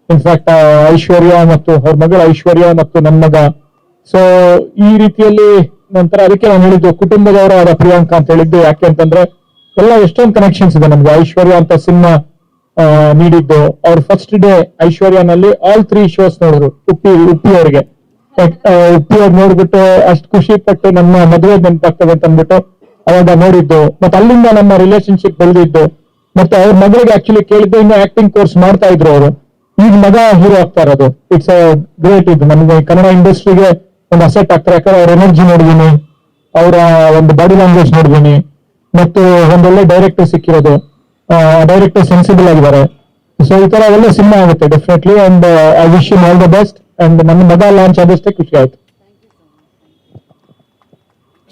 ಇನ್ಫ್ಯಾಕ್ಟ್ ಐಶ್ವರ್ಯ ಮತ್ತು ಅವ್ರ ಮಗಳು ಐಶ್ವರ್ಯ ಮತ್ತು ನನ್ನ ಮಗ. ಸೊ ಈ ರೀತಿಯಲ್ಲಿ ನಂತರ ಅದಕ್ಕೆ ನಾನು ಹೇಳಿದ್ದು ಕುಟುಂಬದವರ ಆದ ಪ್ರಿಯಾಂಕಾ ಅಂತ ಹೇಳಿದ್ದು ಯಾಕೆ ಅಂತಂದ್ರೆ ಎಲ್ಲ ಎಷ್ಟೊಂದು ಕನೆಕ್ಷನ್ಸ್ ಇದೆ ನಮ್ಗೆ. ಐಶ್ವರ್ಯ ಅಂತ ಸಿನಿಮಾ ನೀಡಿದ್ದು. ಅವ್ರ ಫಸ್ಟ್ ಡೇ ಐಶ್ವರ್ಯನಲ್ಲಿ ಆಲ್ ತ್ರೀ ಶೋಸ್ ನೋಡಿದ್ರು, ಉಪ್ಪಿ ಉಪ್ಪಿ ಅವ್ರಿಗೆ. ಉಪ್ಪಿ ಅವ್ರು ನೋಡ್ಬಿಟ್ಟು ಅಷ್ಟು ಖುಷಿ ಪಟ್ಟು ನಮ್ಮ ಮದುವೆ ನೆನಪಾಗ್ತದೆ ಅಂತ ಅಂದ್ಬಿಟ್ಟು ಅವಾಗ ನೋಡಿದ್ದು. ಮತ್ತೆ ಅಲ್ಲಿಂದ ನಮ್ಮ ರಿಲೇಶನ್ಶಿಪ್ ಬೆಳೆದಿದ್ದು. ಮತ್ತೆ ಅವ್ರ ಮಗಳಿಗೆ ಆಕ್ಚುಲಿ ಕೇಳಿದ್ದು ಇನ್ನು ಆಕ್ಟಿಂಗ್ ಕೋರ್ಸ್ ಮಾಡ್ತಾ ಇದ್ರು ಅವರು. ಈಗ ಮಗ ಹೀರೋ ಆಗ್ತಾ ಇರೋದು. ಇಟ್ಸ್ ಗ್ರೇಟ್ ಇದು. ನಮಗೆ ಕನ್ನಡ ಇಂಡಸ್ಟ್ರಿಗೆ ಒಂದು ಅಸೆಟ್ ಆಗ್ತಾರೆ ಯಾಕಂದ್ರೆ ಅವ್ರ ಎನರ್ಜಿ ನೋಡಿದೀನಿ. ಅವರ ಒಂದು ಬಾಡಿ ಲ್ಯಾಂಗ್ವೇಜ್ ನೋಡಿದೀನಿ. ಮತ್ತು ಒಂದೊಳ್ಳೆ ಡೈರೆಕ್ಟರ್ ಸಿಕ್ಕಿರೋದು. ಡೈರೆಕ್ಟರ್ ಸೆನ್ಸಿಬಲ್ ಆಗಿದ್ದಾರೆ. ಸೊ ಈ ತರ ಒಳ್ಳೆ ಸಿನಿಮಾ ಆಗುತ್ತೆ definitely and I wish you all the best and ನನ್ನ ಮಗ ಲಾಂಚ್ ಆದಷ್ಟೇ ಖುಷಿ ಆಯ್ತು.